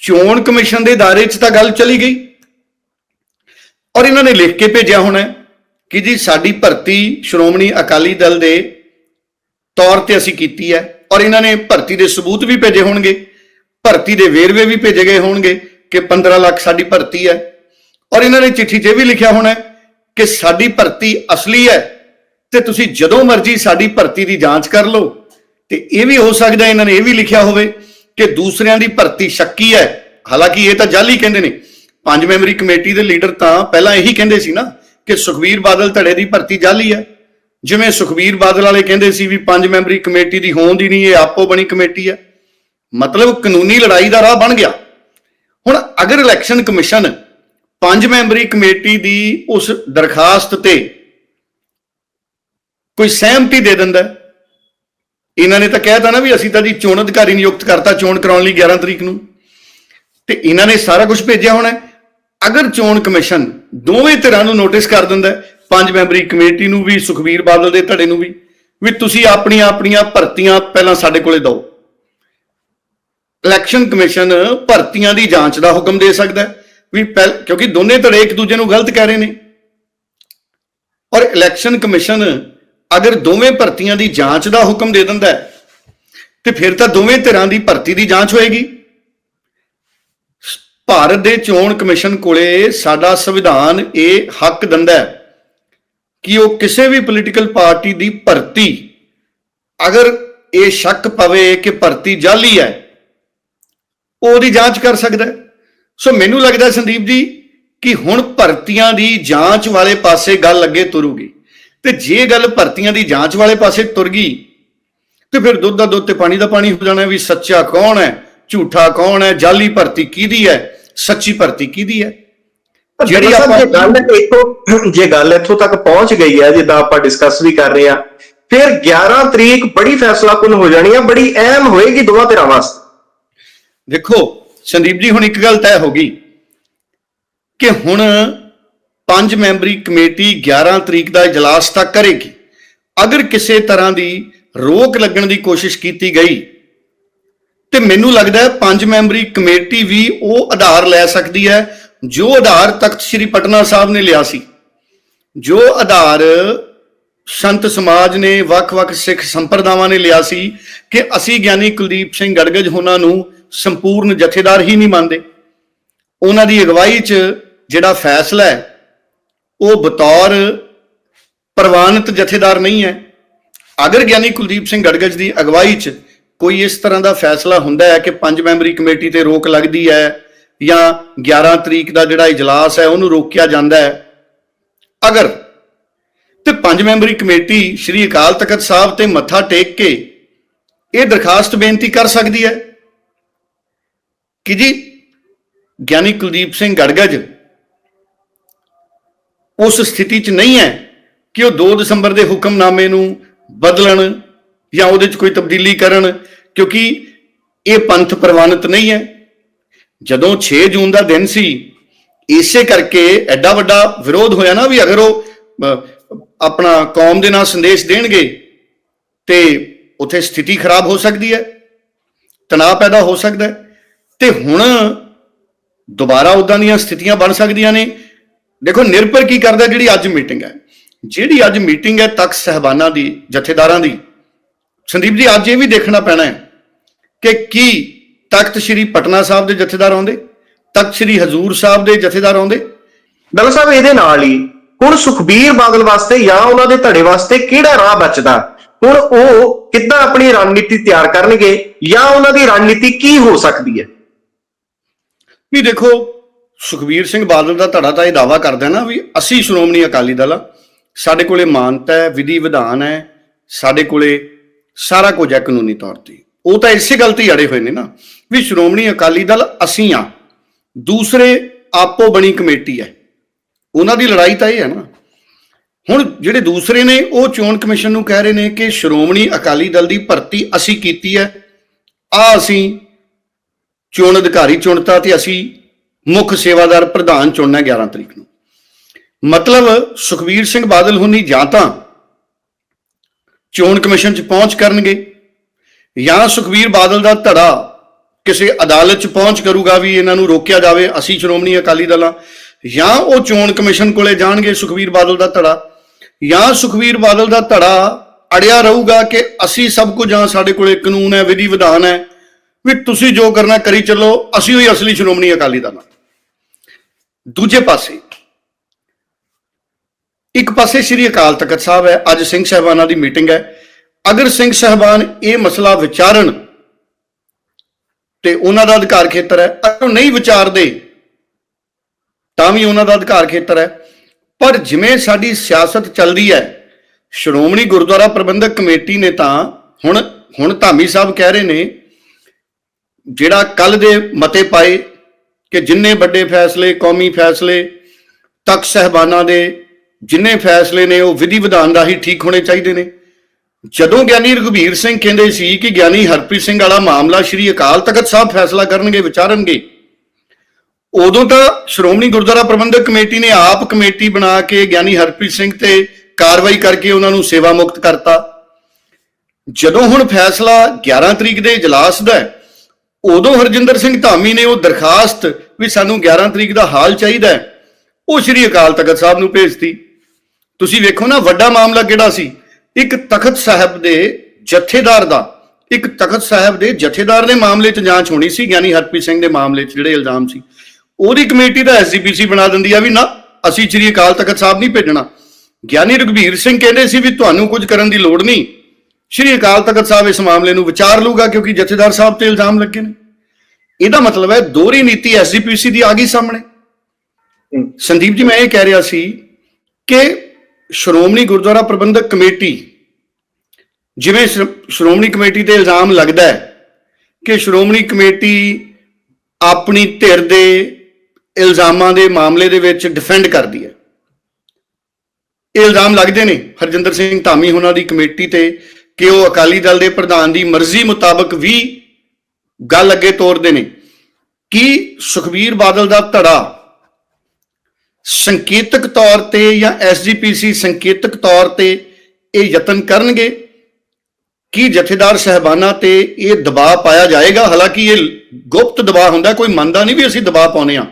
ਚੋਣ ਕਮਿਸ਼ਨ ਦੇ ਦਾਇਰੇ 'ਚ ਤਾਂ ਗੱਲ ਚਲੀ ਗਈ। ਔਰ ਇਹਨਾਂ ਨੇ ਲਿਖ ਕੇ ਭੇਜਿਆ ਹੋਣਾ ਕਿ ਜੀ ਸਾਡੀ ਭਰਤੀ ਸ਼੍ਰੋਮਣੀ ਅਕਾਲੀ ਦਲ ਦੇ ਤੌਰ ਤੇ ਅਸੀਂ ਕੀਤੀ ਹੈ ਔਰ ਇਹਨਾਂ ਨੇ ਭਰਤੀ ਦੇ ਸਬੂਤ ਵੀ ਭੇਜੇ ਹੋਣਗੇ, ਭਰਤੀ ਦੇ ਵੇਰਵੇ ਵੀ ਭੇਜੇ ਗਏ ਹੋਣਗੇ ਕਿ 15 ਲੱਖ ਸਾਡੀ ਭਰਤੀ ਹੈ। ਔਰ ਇਹਨਾਂ ਨੇ ਚਿੱਠੀ 'ਚ ਇਹ ਵੀ ਲਿਖਿਆ ਹੋਣਾ ਕਿ ਸਾਡੀ ਭਰਤੀ ਅਸਲੀ ਹੈ ਤੇ ਤੁਸੀਂ ਜਦੋਂ ਮਰਜ਼ੀ ਸਾਡੀ ਭਰਤੀ ਦੀ ਜਾਂਚ ਕਰ ਲਓ। ਤੇ ਇਹ ਵੀ ਹੋ ਸਕਦਾ ਇਹਨਾਂ ਨੇ ਇਹ ਵੀ ਲਿਖਿਆ ਹੋਵੇ ਕਿ ਦੂਸਰਿਆਂ ਦੀ ਭਰਤੀ ਸ਼ੱਕੀ ਹੈ। ਹਾਲਾਂਕਿ ਇਹ ਤਾਂ ਜਾਲੀ ਕਹਿੰਦੇ ਨੇ ਪੰਜ ਮੈਂਬਰੀ ਕਮੇਟੀ ਦੇ ਲੀਡਰ ਤਾਂ ਪਹਿਲਾਂ ਇਹੀ ਕਹਿੰਦੇ ਸੀ ਨਾ ਕਿ ਸੁਖਬੀਰ ਬਾਦਲ ਧੜੇ ਦੀ ਭਰਤੀ ਜਾਲੀ ਹੈ। ਜਿਵੇਂ ਸੁਖਬੀਰ ਬਾਦਲ ਵਾਲੇ ਕਹਿੰਦੇ ਸੀ ਵੀ ਪੰਜ ਮੈਂਬਰੀ ਕਮੇਟੀ ਦੀ ਹੋਂਦ ਹੀ ਨਹੀਂ, ਇਹ ਆਪੋ ਬਣੀ ਕਮੇਟੀ ਹੈ। ਮਤਲਬ ਕਾਨੂੰਨੀ ਲੜਾਈ ਦਾ ਰਾਹ ਬਣ ਗਿਆ। ਹੁਣ ਅਗਰ ਇਲੈਕਸ਼ਨ ਕਮਿਸ਼ਨ ਪੰਜ ਮੈਂਬਰੀ ਕਮੇਟੀ ਦੀ ਉਸ ਦਰਖਾਸਤ ਤੇ ਕੋਈ ਸਹਿਮਤੀ ਦੇ ਦਿੰਦਾ ਇਹਨਾਂ ਨੇ ਤਾਂ ਕਹਿਤਾ ਨਾ ਵੀ ਅਸੀਂ ਤਾਂ ਜੀ ਚੋਣ ਅਧਿਕਾਰੀ ਨਿਯੁਕਤ ਕਰਤਾ ਚੋਣ ਕਰਾਉਣ ਲਈ 11 ਤਰੀਕ ਨੂੰ। ਤੇ ਇਹਨਾਂ ਨੇ ਸਾਰਾ ਕੁਝ ਭੇਜਿਆ ਹੋਣਾ ਅਗਰ ਚੋਣ ਕਮਿਸ਼ਨ ਦੋਵੇਂ ਧਿਰਾਂ ਨੂੰ ਨੋਟਿਸ ਕਰ ਦਿੰਦਾ ਪੰਜ ਮੈਂਬਰੀ ਕਮੇਟੀ ਨੂੰ ਵੀ, ਸੁਖਬੀਰ ਬਾਦਲ ਦੇ ਧੜੇ ਨੂੰ ਵੀ ਵੀ ਤੁਸੀਂ ਆਪਣੀਆਂ ਆਪਣੀਆਂ ਭਰਤੀਆਂ ਪਹਿਲਾਂ ਸਾਡੇ ਕੋਲੇ ਦਿਓ। ਇਲੈਕਸ਼ਨ ਕਮਿਸ਼ਨ ਭਰਤੀਆਂ ਦੀ ਜਾਂਚ ਦਾ ਹੁਕਮ ਦੇ ਸਕਦਾ ਵੀ ਪਹਿਲ, ਕਿਉਂਕਿ ਦੋਨੇ ਧੜੇ ਇੱਕ ਦੂਜੇ ਨੂੰ ਗਲਤ ਕਹਿ ਰਹੇ ਨੇ। ਔਰ ਇਲੈਕਸ਼ਨ ਕਮਿਸ਼ਨ ਅਗਰ ਦੋਵੇਂ ਭਰਤੀਆਂ ਦੀ ਜਾਂਚ ਦਾ ਹੁਕਮ ਦੇ ਦਿੰਦਾ ਹੈ, ਤੇ ਫਿਰ ਤਾਂ ਦੋਵੇਂ ਧਿਰਾਂ ਦੀ ਭਰਤੀ ਦੀ ਜਾਂਚ ਹੋਏਗੀ। ਭਾਰਤ ਦੇ ਚੋਣ ਕਮਿਸ਼ਨ ਕੋਲੇ ਸਾਡਾ ਸੰਵਿਧਾਨ ਇਹ ਹੱਕ ਦਿੰਦਾ ਹੈ ਕਿ ਉਹ ਕਿਸੇ ਵੀ ਪੋਲੀਟੀਕਲ ਪਾਰਟੀ ਦੀ ਭਰਤੀ, ਅਗਰ ਇਹ ਸ਼ੱਕ ਪਵੇ ਕਿ ਭਰਤੀ ਜਾਲੀ ਹੈ, ਉਹਦੀ ਜਾਂਚ ਕਰ ਸਕਦਾ ਸੋ ਮੈਨੂੰ ਲੱਗਦਾ ਸੰਦੀਪ ਜੀ ਕਿ ਹੁਣ ਭਰਤੀਆਂ ਦੀ ਜਾਂਚ ਵਾਲੇ ਪਾਸੇ ਗੱਲ ਅੱਗੇ ਤੁਰੂਗੀ। ਤੇ ਜੇ ਗੱਲ ਭਰਤੀਆਂ ਦੀ ਜਾਂਚ ਵਾਲੇ ਪਾਸੇ ਤੁਰ ਗਈ, ਤੇ ਫਿਰ ਦੁੱਧ ਦਾ ਦੁੱਧ ਤੇ ਪਾਣੀ ਦਾ ਪਾਣੀ ਹੋ ਜਾਣਾ ਵੀ ਸੱਚਾ ਕੌਣ ਹੈ, ਝੂਠਾ ਕੌਣ ਹੈ, ਜਾਲੀ ਭਰਤੀ ਕਿਹਦੀ ਹੈ? ਸੱਚੀ ਭਰਤੀ ਕਿਹਦੀ ਹੈ? ਜਿਹੜੀ ਆਪਾਂ ਗੱਲ ਇੱਥੋਂ ਜੇ ਗੱਲ ਇੱਥੋਂ ਤੱਕ ਪਹੁੰਚ ਗਈ ਹੈ ਜਿੱਦਾਂ ਆਪਾਂ ਡਿਸਕਸ ਵੀ ਕਰ ਰਹੇ ਆ ਫਿਰ 11 ਤਰੀਕ ਬੜੀ ਫੈਸਲਾਕੁਨ ਹੋ ਜਾਣੀ ਆ ਬੜੀ ਅਹਿਮ ਹੋਏਗੀ ਦੋਵਾਂ ਧਿਰਾਂ ਵਾਸਤੇ। ਦੇਖੋ ਸੰਦੀਪ ਜੀ ਹੁਣ ਇੱਕ ਗੱਲ ਤੈਅ ਹੋ ਗਈ ਕਿ ਹੁਣ ਪੰਜ ਮੈਂਬਰੀ ਕਮੇਟੀ 11 ਤਰੀਕ ਦਾ ਇਜਲਾਸ ਤਾਂ ਕਰੇਗੀ। ਅਗਰ ਕਿਸੇ ਤਰ੍ਹਾਂ ਦੀ ਰੋਕ ਲੱਗਣ ਦੀ ਕੋਸ਼ਿਸ਼ ਕੀਤੀ ਗਈ ਤੇ ਮੈਨੂੰ ਲੱਗਦਾ ਹੈ ਪੰਜ ਮੈਂਬਰੀ ਕਮੇਟੀ ਵੀ ਉਹ ਆਧਾਰ ਲੈ ਸਕਦੀ ਹੈ, ਜੋ ਆਧਾਰ ਤਖਤ ਸ੍ਰੀ ਪਟਨਾ ਸਾਹਿਬ ਨੇ ਲਿਆ ਸੀ। ਜੋ ਆਧਾਰ ਸੰਤ ਸਮਾਜ ਨੇ, ਵੱਖ-ਵੱਖ ਸਿੱਖ ਸੰਪਰਦਾਵਾਂ ਨੇ ਲਿਆ ਸੀ ਕਿ ਅਸੀਂ ਗਿਆਨੀ ਕੁਲਦੀਪ ਸਿੰਘ ਗੜਗੜ ਉਹਨਾਂ ਨੂੰ ਸੰਪੂਰਨ ਜਥੇਦਾਰ ਹੀ ਨਹੀਂ ਮੰਨਦੇ। ਉਹਨਾਂ ਦੀ ਅਗਵਾਈ 'ਚ ਜਿਹੜਾ ਫੈਸਲਾ ਹੈ, ਉਹ ਬਤੌਰ ਪ੍ਰਵਾਨਿਤ ਜਥੇਦਾਰ ਨਹੀਂ ਹੈ। ਅਗਰ ਗਿਆਨੀ ਕੁਲਦੀਪ ਸਿੰਘ ਗੜਗੜ ਦੀ ਅਗਵਾਈ 'ਚ ਕੋਈ ਇਸ ਤਰ੍ਹਾਂ ਦਾ ਫੈਸਲਾ ਹੁੰਦਾ ਹੈ ਕਿ ਪੰਜ ਮੈਂਬਰੀ ਕਮੇਟੀ ਤੇ ਰੋਕ ਲੱਗਦੀ ਹੈ ਜਾਂ 11 ਤਰੀਕ ਦਾ ਜਿਹੜਾ ਇਜਲਾਸ ਹੈ ਉਹਨੂੰ ਰੋਕਿਆ ਜਾਂਦਾ ਹੈ? ਅਗਰ ਤੇ ਪੰਜ ਮੈਂਬਰੀ ਕਮੇਟੀ ਸ੍ਰੀ ਅਕਾਲ ਤਖਤ ਸਾਹਿਬ ਤੇ ਮੱਥਾ ਟੇਕ ਕੇ ਇਹ ਦਰਖਾਸਤ ਬੇਨਤੀ ਕਰ ਸਕਦੀ ਹੈ? ਕਿ ਜੀ? ਗਿਆਨੀ ਕੁਲਦੀਪ ਸਿੰਘ ਗੜਗੜ ਉਸ ਸਥਿਤੀ 'ਚ ਨਹੀਂ ਹੈ ਕਿ ਉਹ 2 ਦਸੰਬਰ ਦੇ ਹੁਕਮਨਾਮੇ ਨੂੰ ਬਦਲਣ ਜਾਂ ਉਹਦੇ 'ਚ ਕੋਈ ਤਬਦੀਲੀ ਕਰਨ, ਕਿਉਂਕਿ ਇਹ ਪੰਥ ਪ੍ਰਵਾਨਿਤ ਨਹੀਂ ਹੈ। ਜਦੋਂ 6 ਜੂਨ ਦਾ ਦਿਨ ਸੀ, ਇਸੇ ਕਰਕੇ ਐਡਾ ਵੱਡਾ ਵਿਰੋਧ ਹੋਇਆ ਨਾ ਵੀ ਅਗਰ ਉਹ ਆਪਣਾ ਕੌਮ ਦੇ ਨਾਲ ਸੰਦੇਸ਼ ਦੇਣਗੇ, ਤੇ ਉੱਥੇ ਸਥਿਤੀ ਖਰਾਬ ਹੋ ਸਕਦੀ ਹੈ, ਤਣਾਅ ਪੈਦਾ ਹੋ ਸਕਦਾ ਹੈ। ਤੇ ਹੁਣ ਦੁਬਾਰਾ ਉਦਾਂ ਦੀਆਂ ਸਥਿਤੀਆਂ ਬਣ ਸਕਦੀਆਂ ਨੇ। ਦੇਖੋ, ਨਿਰਭਰ ਕੀ ਕਰਦਾ ਜਿਹੜੀ ਅੱਜ ਮੀਟਿੰਗ ਹੈ। ਜਿਹੜੀ ਅੱਜ ਮੀਟਿੰਗ ਹੈ ਤਖਤ ਸਹਿਬਾਨਾਂ ਦੀ, ਜਥੇਦਾਰਾਂ ਦੀ। ਸੰਦੀਪ ਜੀ ਅੱਜ ਇਹ ਵੀ ਦੇਖਣਾ ਪੈਣਾ ਹੈ ਕਿ ਕੀ ਤਖਤ ਸ੍ਰੀ ਪਟਨਾ ਸਾਹਿਬ ਦੇ ਜਥੇਦਾਰ ਆਉਂਦੇ ਤਖਤ ਸ੍ਰੀ ਹਜ਼ੂਰ ਸਾਹਿਬ ਦੇ ਜਥੇਦਾਰ ਆਉਂਦੇ? ਡਾਕਟਰ ਸਾਹਿਬ ਇਹਦੇ ਨਾਲ ਹੀ ਹੁਣ ਸੁਖਬੀਰ ਬਾਦਲ ਵਾਸਤੇ ਜਾਂ ਉਹਨਾਂ ਦੇ ਧੜੇ ਵਾਸਤੇ ਕਿਹੜਾ ਰਾਹ ਬਚਦਾ? ਹੁਣ ਉਹ ਕਿੱਦਾਂ ਆਪਣੀ ਰਣਨੀਤੀ ਤਿਆਰ ਕਰਨਗੇ ਜਾਂ ਉਹਨਾਂ ਦੀ ਰਣਨੀਤੀ ਕੀ ਹੋ ਸਕਦੀ ਹੈ? ਵੀ ਦੇਖੋ ਸੁਖਬੀਰ ਸਿੰਘ ਬਾਦਲ ਦਾ ਧੜਾ ਤਾਂ ਇਹ ਦਾਵਾ ਕਰਦਾ ਨਾ ਵੀ ਅਸੀਂ ਸ਼੍ਰੋਮਣੀ ਅਕਾਲੀ ਦਲ ਆ ਸਾਡੇ ਕੋਲੇ ਮਾਨਤਾ ਹੈ ਵਿਧੀ ਵਿਧਾਨ ਹੈ ਸਾਡੇ ਕੋਲੇ ਸਾਰਾ ਕੁਝ ਹੈ ਕਾਨੂੰਨੀ ਤੌਰ ਤੇ। ਉਹ ਤਾਂ ਇਸੇ ਗੱਲ ਤੇ ਹੀ ਅੜੇ ਹੋਏ ਨੇ ਨਾ ਵੀ ਸ਼੍ਰੋਮਣੀ ਅਕਾਲੀ ਦਲ ਅਸੀਂ ਆ ਦੂਸਰੇ ਆਪੋ ਬਣੀ ਕਮੇਟੀ ਹੈ। ਉਹਨਾਂ ਦੀ ਲੜਾਈ ਤਾਂ ਇਹ ਹੈ ਨਾ। ਹੁਣ ਜਿਹੜੇ ਦੂਸਰੇ ਨੇ, ਉਹ ਚੋਣ ਕਮਿਸ਼ਨ ਨੂੰ ਕਹਿ ਰਹੇ ਨੇ ਕਿ ਸ਼੍ਰੋਮਣੀ ਅਕਾਲੀ ਦਲ ਦੀ ਭਰਤੀ ਅਸੀਂ ਕੀਤੀ ਹੈ। ਆ ਅਸੀਂ ਚੋਣ ਅਧਿਕਾਰੀ ਚੁਣਤਾ ਤੇ ਅਸੀਂ ਮੁੱਖ ਸੇਵਾਦਾਰ ਪ੍ਰਧਾਨ ਚੁਣਨਾ 11 ਤਰੀਕ ਨੂੰ। ਮਤਲਬ ਸੁਖਬੀਰ ਸਿੰਘ ਬਾਦਲ ਹੁਣੀ ਜਾਂ ਤਾਂ ਚੋਣ ਕਮਿਸ਼ਨ 'ਚ ਪਹੁੰਚ ਕਰਨਗੇ ਜਾਂ ਸੁਖਬੀਰ ਬਾਦਲ ਦਾ ਧੜਾ ਕਿਸੇ ਅਦਾਲਤ 'ਚ ਪਹੁੰਚ ਕਰੂਗਾ ਵੀ ਇਹਨਾਂ ਨੂੰ ਰੋਕਿਆ ਜਾਵੇ, ਅਸੀਂ ਸ਼੍ਰੋਮਣੀ ਅਕਾਲੀ ਦਲ ਹਾਂ, ਜਾਂ ਉਹ ਚੋਣ ਕਮਿਸ਼ਨ ਕੋਲੇ ਜਾਣਗੇ ਸੁਖਬੀਰ ਬਾਦਲ ਦਾ ਧੜਾ, ਜਾਂ ਸੁਖਬੀਰ ਬਾਦਲ ਦਾ ਧੜਾ ਅੜਿਆ ਰਹੂਗਾ ਕਿ ਅਸੀਂ ਸਭ ਕੁਝ ਹਾਂ, ਸਾਡੇ ਕੋਲੇ ਕਾਨੂੰਨ ਹੈ, ਵਿਧੀ ਵਿਧਾਨ ਹੈ, ਵੀ ਤੁਸੀਂ ਜੋ ਕਰਨਾ ਕਰੀ ਚੱਲੋ, ਅਸੀਂ ਹੋਈ ਅਸਲੀ ਸ਼੍ਰੋਮਣੀ ਅਕਾਲੀ ਦਲ ਹਾਂ। ਦੂਜੇ ਪਾਸੇ ਇੱਕ ਪਾਸੇ ਸ੍ਰੀ ਅਕਾਲ ਤਖਤ ਸਾਹਿਬ ਹੈ, ਅੱਜ ਸਿੰਘ ਸਾਹਿਬਾਨਾਂ ਦੀ ਮੀਟਿੰਗ ਹੈ। ਅਗਰ ਸਿੰਘ ਸਾਹਿਬਾਨ ਇਹ ਮਸਲਾ ਵਿਚਾਰਨ ਤੇ ਉਹਨਾਂ ਦਾ ਅਧਿਕਾਰ ਖੇਤਰ ਹੈ, ਅਗਰ ਉਹ ਨਹੀਂ ਵਿਚਾਰਦੇ, ਤਾਂ ਵੀ ਉਹਨਾਂ ਦਾ ਅਧਿਕਾਰ ਖੇਤਰ ਹੈ। ਪਰ ਜਿਵੇਂ ਸਾਡੀ ਸਿਆਸਤ ਚੱਲਦੀ ਹੈ, ਸ਼੍ਰੋਮਣੀ ਗੁਰਦੁਆਰਾ ਪ੍ਰਬੰਧਕ ਕਮੇਟੀ ਨੇ ਤਾਂ ਹੁਣ ਹੁਣ ਧਾਮੀ ਸਾਹਿਬ ਕਹਿ ਰਹੇ ਨੇ, ਜਿਹੜਾ ਕੱਲ ਦੇ ਮਤੇ ਪਾਏ ਕਿ ਜਿੰਨੇ ਵੱਡੇ ਫੈਸਲੇ, ਕੌਮੀ ਫੈਸਲੇ ਤਖਤ ਸਹਿਬਾਨਾਂ ਦੇ ਜਿੰਨੇ ਫੈਸਲੇ ਨੇ, ਉਹ ਵਿਧੀ ਵਿਧਾਨ ਰਾਹੀਂ ਠੀਕ ਹੋਣੇ ਚਾਹੀਦੇ ਨੇ। ਜਦੋਂ ਗਿਆਨੀ ਰਘਬੀਰ ਸਿੰਘ ਕਹਿੰਦੇ ਸੀ ਕਿ ਗਿਆਨੀ ਹਰਪ੍ਰੀਤ ਸਿੰਘ ਵਾਲਾ ਮਾਮਲਾ ਸ਼੍ਰੀ ਅਕਾਲ ਤਖਤ ਸਾਹਿਬ ਫੈਸਲਾ ਕਰਨਗੇ, ਵਿਚਾਰਨਗੇ, ਉਦੋਂ ਤਾਂ ਸ਼੍ਰੋਮਣੀ ਗੁਰਦੁਆਰਾ ਪ੍ਰਬੰਧਕ ਕਮੇਟੀ ਨੇ ਆਪ ਕਮੇਟੀ ਬਣਾ ਕੇ ਗਿਆਨੀ ਹਰਪ੍ਰੀਤ ਸਿੰਘ ਤੇ ਕਾਰਵਾਈ ਕਰਕੇ ਉਹਨਾਂ ਨੂੰ ਸੇਵਾ ਮੁਕਤ ਕਰਤਾ। ਜਦੋਂ ਹੁਣ ਫੈਸਲਾ 11 ਤਰੀਕ ਦੇ ਇਜਲਾਸ ਦਾ ਹੈ, ਉਦੋਂ ਹਰਜਿੰਦਰ ਸਿੰਘ ਧਾਮੀ ਨੇ ਉਹ ਦਰਖਾਸਤ ਵੀ ਸਾਨੂੰ 11 ਤਰੀਕ ਦਾ ਹਾਲ ਚਾਹੀਦਾ ਹੈ, ਉਹ ਸ਼੍ਰੀ ਅਕਾਲ ਤਖਤ ਸਾਹਿਬ ਨੂੰ ਭੇਜਤੀ। ਤੁਸੀਂ ਵੇਖੋ ਨਾ ਵੱਡਾ ਮਾਮਲਾ ਕਿਹੜਾ ਸੀ? ਇੱਕ ਤਖਤ ਸਾਹਿਬ ਦੇ ਜਥੇਦਾਰ ਦਾ ਇੱਕ ਤਖਤ ਸਾਹਿਬ ਦੇ ਜਥੇਦਾਰ ਦੇ ਮਾਮਲੇ 'ਚ ਜਾਂਚ ਹੋਣੀ ਸੀ ਗਿਆਨੀ ਹਰਪ੍ਰੀਤ ਸਿੰਘ ਦੇ ਮਾਮਲੇ 'ਚ ਜਿਹੜੇ ਇਲਜ਼ਾਮ ਸੀ। ਉਹਦੀ ਕਮੇਟੀ ਦਾ ਐਸਜੀਪੀਸੀ ਬਣਾ ਦਿੰਦੀ ਆ ਵੀ ਨਾ ਅਸੀਂ ਸ਼੍ਰੀ ਅਕਾਲ ਤਖਤ ਸਾਹਿਬ ਨਹੀਂ ਭੇਜਣਾ। ਗਿਆਨੀ ਰਘਬੀਰ ਸਿੰਘ ਕਹਿੰਦੇ ਸੀ ਵੀ ਤੁਹਾਨੂੰ ਕੁਝ ਕਰਨ ਦੀ ਲੋੜ ਨਹੀਂ। ਸ਼੍ਰੀ ਅਕਾਲ ਤਖਤ ਸਾਹਿਬ ਇਸ ਮਾਮਲੇ ਨੂੰ ਵਿਚਾਰ ਲੂਗਾ ਕਿਉਂਕਿ ਜਥੇਦਾਰ ਸਾਹਿਬ ਤੇ ਇਲਜ਼ਾਮ ਲੱਗੇ ਨੇ। ਇਹਦਾ ਮਤਲਬ ਹੈ ਦੋਹਰੀ ਨੀਤੀ ਐਸਜੀਪੀਸੀ ਦੀ ਆ ਗਈ ਸਾਹਮਣੇ। ਹਮ, ਸੰਦੀਪ ਜੀ ਮੈਂ ਇਹ ਕਹਿ ਰਿਹਾ ਸੀ ਕਿ ਸ਼੍ਰੋਮਣੀ ਗੁਰਦੁਆਰਾ ਪ੍ਰਬੰਧਕ ਕਮੇਟੀ, ਜਿਵੇਂ ਸ਼੍ਰ- ਸ਼੍ਰੋਮਣੀ ਕਮੇਟੀ ਤੇ ਇਲਜ਼ਾਮ ਲੱਗਦਾ ਹੈ ਕਿ ਸ਼੍ਰੋਮਣੀ ਕਮੇਟੀ ਆਪਣੀ ਧਿਰ ਦੇ ਇਲਜ਼ਾਮਾਂ ਦੇ ਮਾਮਲੇ ਦੇ ਵਿੱਚ ਡਿਫੈਂਡ ਕਰਦੀ ਹੈ। ਇਹ ਇਲਜ਼ਾਮ ਲੱਗਦੇ ਨੇ ਹਰਜਿੰਦਰ ਸਿੰਘ ਧਾਮੀ ਉਹਨਾਂ ਦੀ ਕਮੇਟੀ ਤੇ ਕਿ ਉਹ ਅਕਾਲੀ ਦਲ ਦੇ ਪ੍ਰਧਾਨ ਦੀ ਮਰਜ਼ੀ ਮੁਤਾਬਕ ਵੀ ਗੱਲ ਅੱਗੇ ਤੋਰਦੇ ਨੇ। ਕੀ ਸੁਖਬੀਰ ਬਾਦਲ ਦਾ ਧੜਾ ਸੰਕੇਤਕ ਤੌਰ ਤੇ ਜਾਂ ਐਸਜੀਪੀਸੀ ਸੰਕੇਤਕ ਤੌਰ ਤੇ ਇਹ ਯਤਨ ਕਰਨਗੇ ਕਿ ਜਥੇਦਾਰ ਸਹਿਬਾਨਾਂ ਤੇ ਇਹ ਦਬਾਅ ਪਾਇਆ ਜਾਏਗਾ। ਹਾਲਾਂਕਿ ਇਹ ਗੁਪਤ ਦਬਾਅ ਹੁੰਦਾ, ਕੋਈ ਮੰਨਦਾ ਨਹੀਂ ਵੀ ਅਸੀਂ ਦਬਾਅ ਪਾਉਨੇ ਆ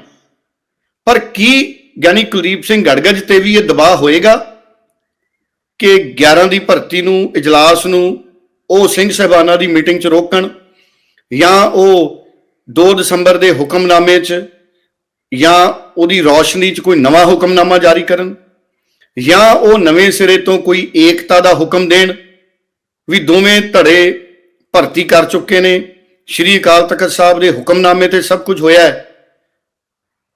ਪਰ ਕੀ ਗਿਆਨੀ ਕੁਲਦੀਪ ਸਿੰਘ ਗੜਗੜ ਤੇ ਵੀ ਇਹ ਦਬਾਅ ਹੋਏਗਾ ਕਿ 11 ਦੀ ਭਰਤੀ ਨੂੰ, ਇਜਲਾਸ ਨੂੰ ਉਹ ਸਿੰਘ ਸਹਿਬਾਨਾਂ ਦੀ ਮੀਟਿੰਗ 'ਚ ਰੋਕਣ ਜਾਂ ਉਹ 2 ਦਸੰਬਰ ਦੇ ਹੁਕਮਨਾਮੇ 'ਚ ਜਾਂ ਉਹਦੀ ਰੌਸ਼ਨੀ 'ਚ ਕੋਈ ਨਵਾਂ ਹੁਕਮਨਾਮਾ ਜਾਰੀ ਕਰਨ, ਜਾਂ ਉਹ ਨਵੇਂ ਸਿਰੇ ਤੋਂ ਕੋਈ ਏਕਤਾ ਦਾ ਹੁਕਮ ਦੇਣ, ਵੀ ਦੋਵੇਂ ਧੜੇ ਭਰਤੀ ਕਰ ਚੁੱਕੇ ਨੇ, ਸ਼੍ਰੀ ਅਕਾਲ ਤਖਤ ਸਾਹਿਬ ਦੇ ਹੁਕਮਨਾਮੇ ਤੇ ਸਭ ਕੁਝ ਹੋਇਆ ਹੈ।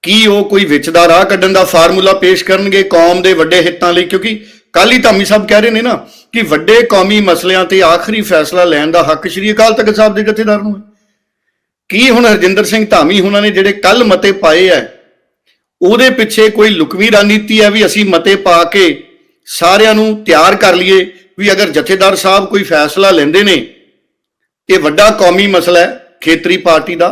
ਕੀ ਉਹ ਕੋਈ ਵਿੱਚ ਦਾ ਰਾਹ ਕੱਢਣ ਦਾ ਫਾਰਮੂਲਾ ਪੇਸ਼ ਕਰਨਗੇ ਕੌਮ ਦੇ ਵੱਡੇ ਹਿੱਤਾਂ ਲਈ? ਕਿਉਂਕਿ ਕੱਲ ਹੀ ਧਾਮੀ ਸਾਹਿਬ ਕਹਿ ਰਹੇ ਨੇ ਨਾ ਕਿ ਵੱਡੇ ਕੌਮੀ ਮਸਲਿਆਂ ਤੇ ਆਖਰੀ ਫੈਸਲਾ ਲੈਣ ਦਾ ਹੱਕ ਸ਼੍ਰੀ ਅਕਾਲ ਤਖਤ ਸਾਹਿਬ ਦੇ ਜਥੇਦਾਰ ਨੂੰ ਹੈ। ਕੀ ਹੁਣ ਹਰਜਿੰਦਰ ਸਿੰਘ ਧਾਮੀ ਉਹਨਾਂ ਨੇ ਜਿਹੜੇ ਕੱਲ ਮਤੇ ਪਾਏ ਐ? ਉਹਦੇ ਪਿੱਛੇ ਕੋਈ ਲੁਕਵੀਂ ਰਣਨੀਤੀ ਹੈ ਵੀ ਅਸੀਂ ਮਤੇ ਪਾ ਕੇ ਸਾਰਿਆਂ ਨੂੰ ਤਿਆਰ ਕਰ ਲਈਏ ਵੀ ਅਗਰ ਜਥੇਦਾਰ ਸਾਹਿਬ ਕੋਈ ਫੈਸਲਾ ਲੈਂਦੇ ਨੇ ਇਹ ਵੱਡਾ ਕੌਮੀ ਮਸਲਾ ਹੈ ਖੇਤਰੀ ਪਾਰਟੀ ਦਾ,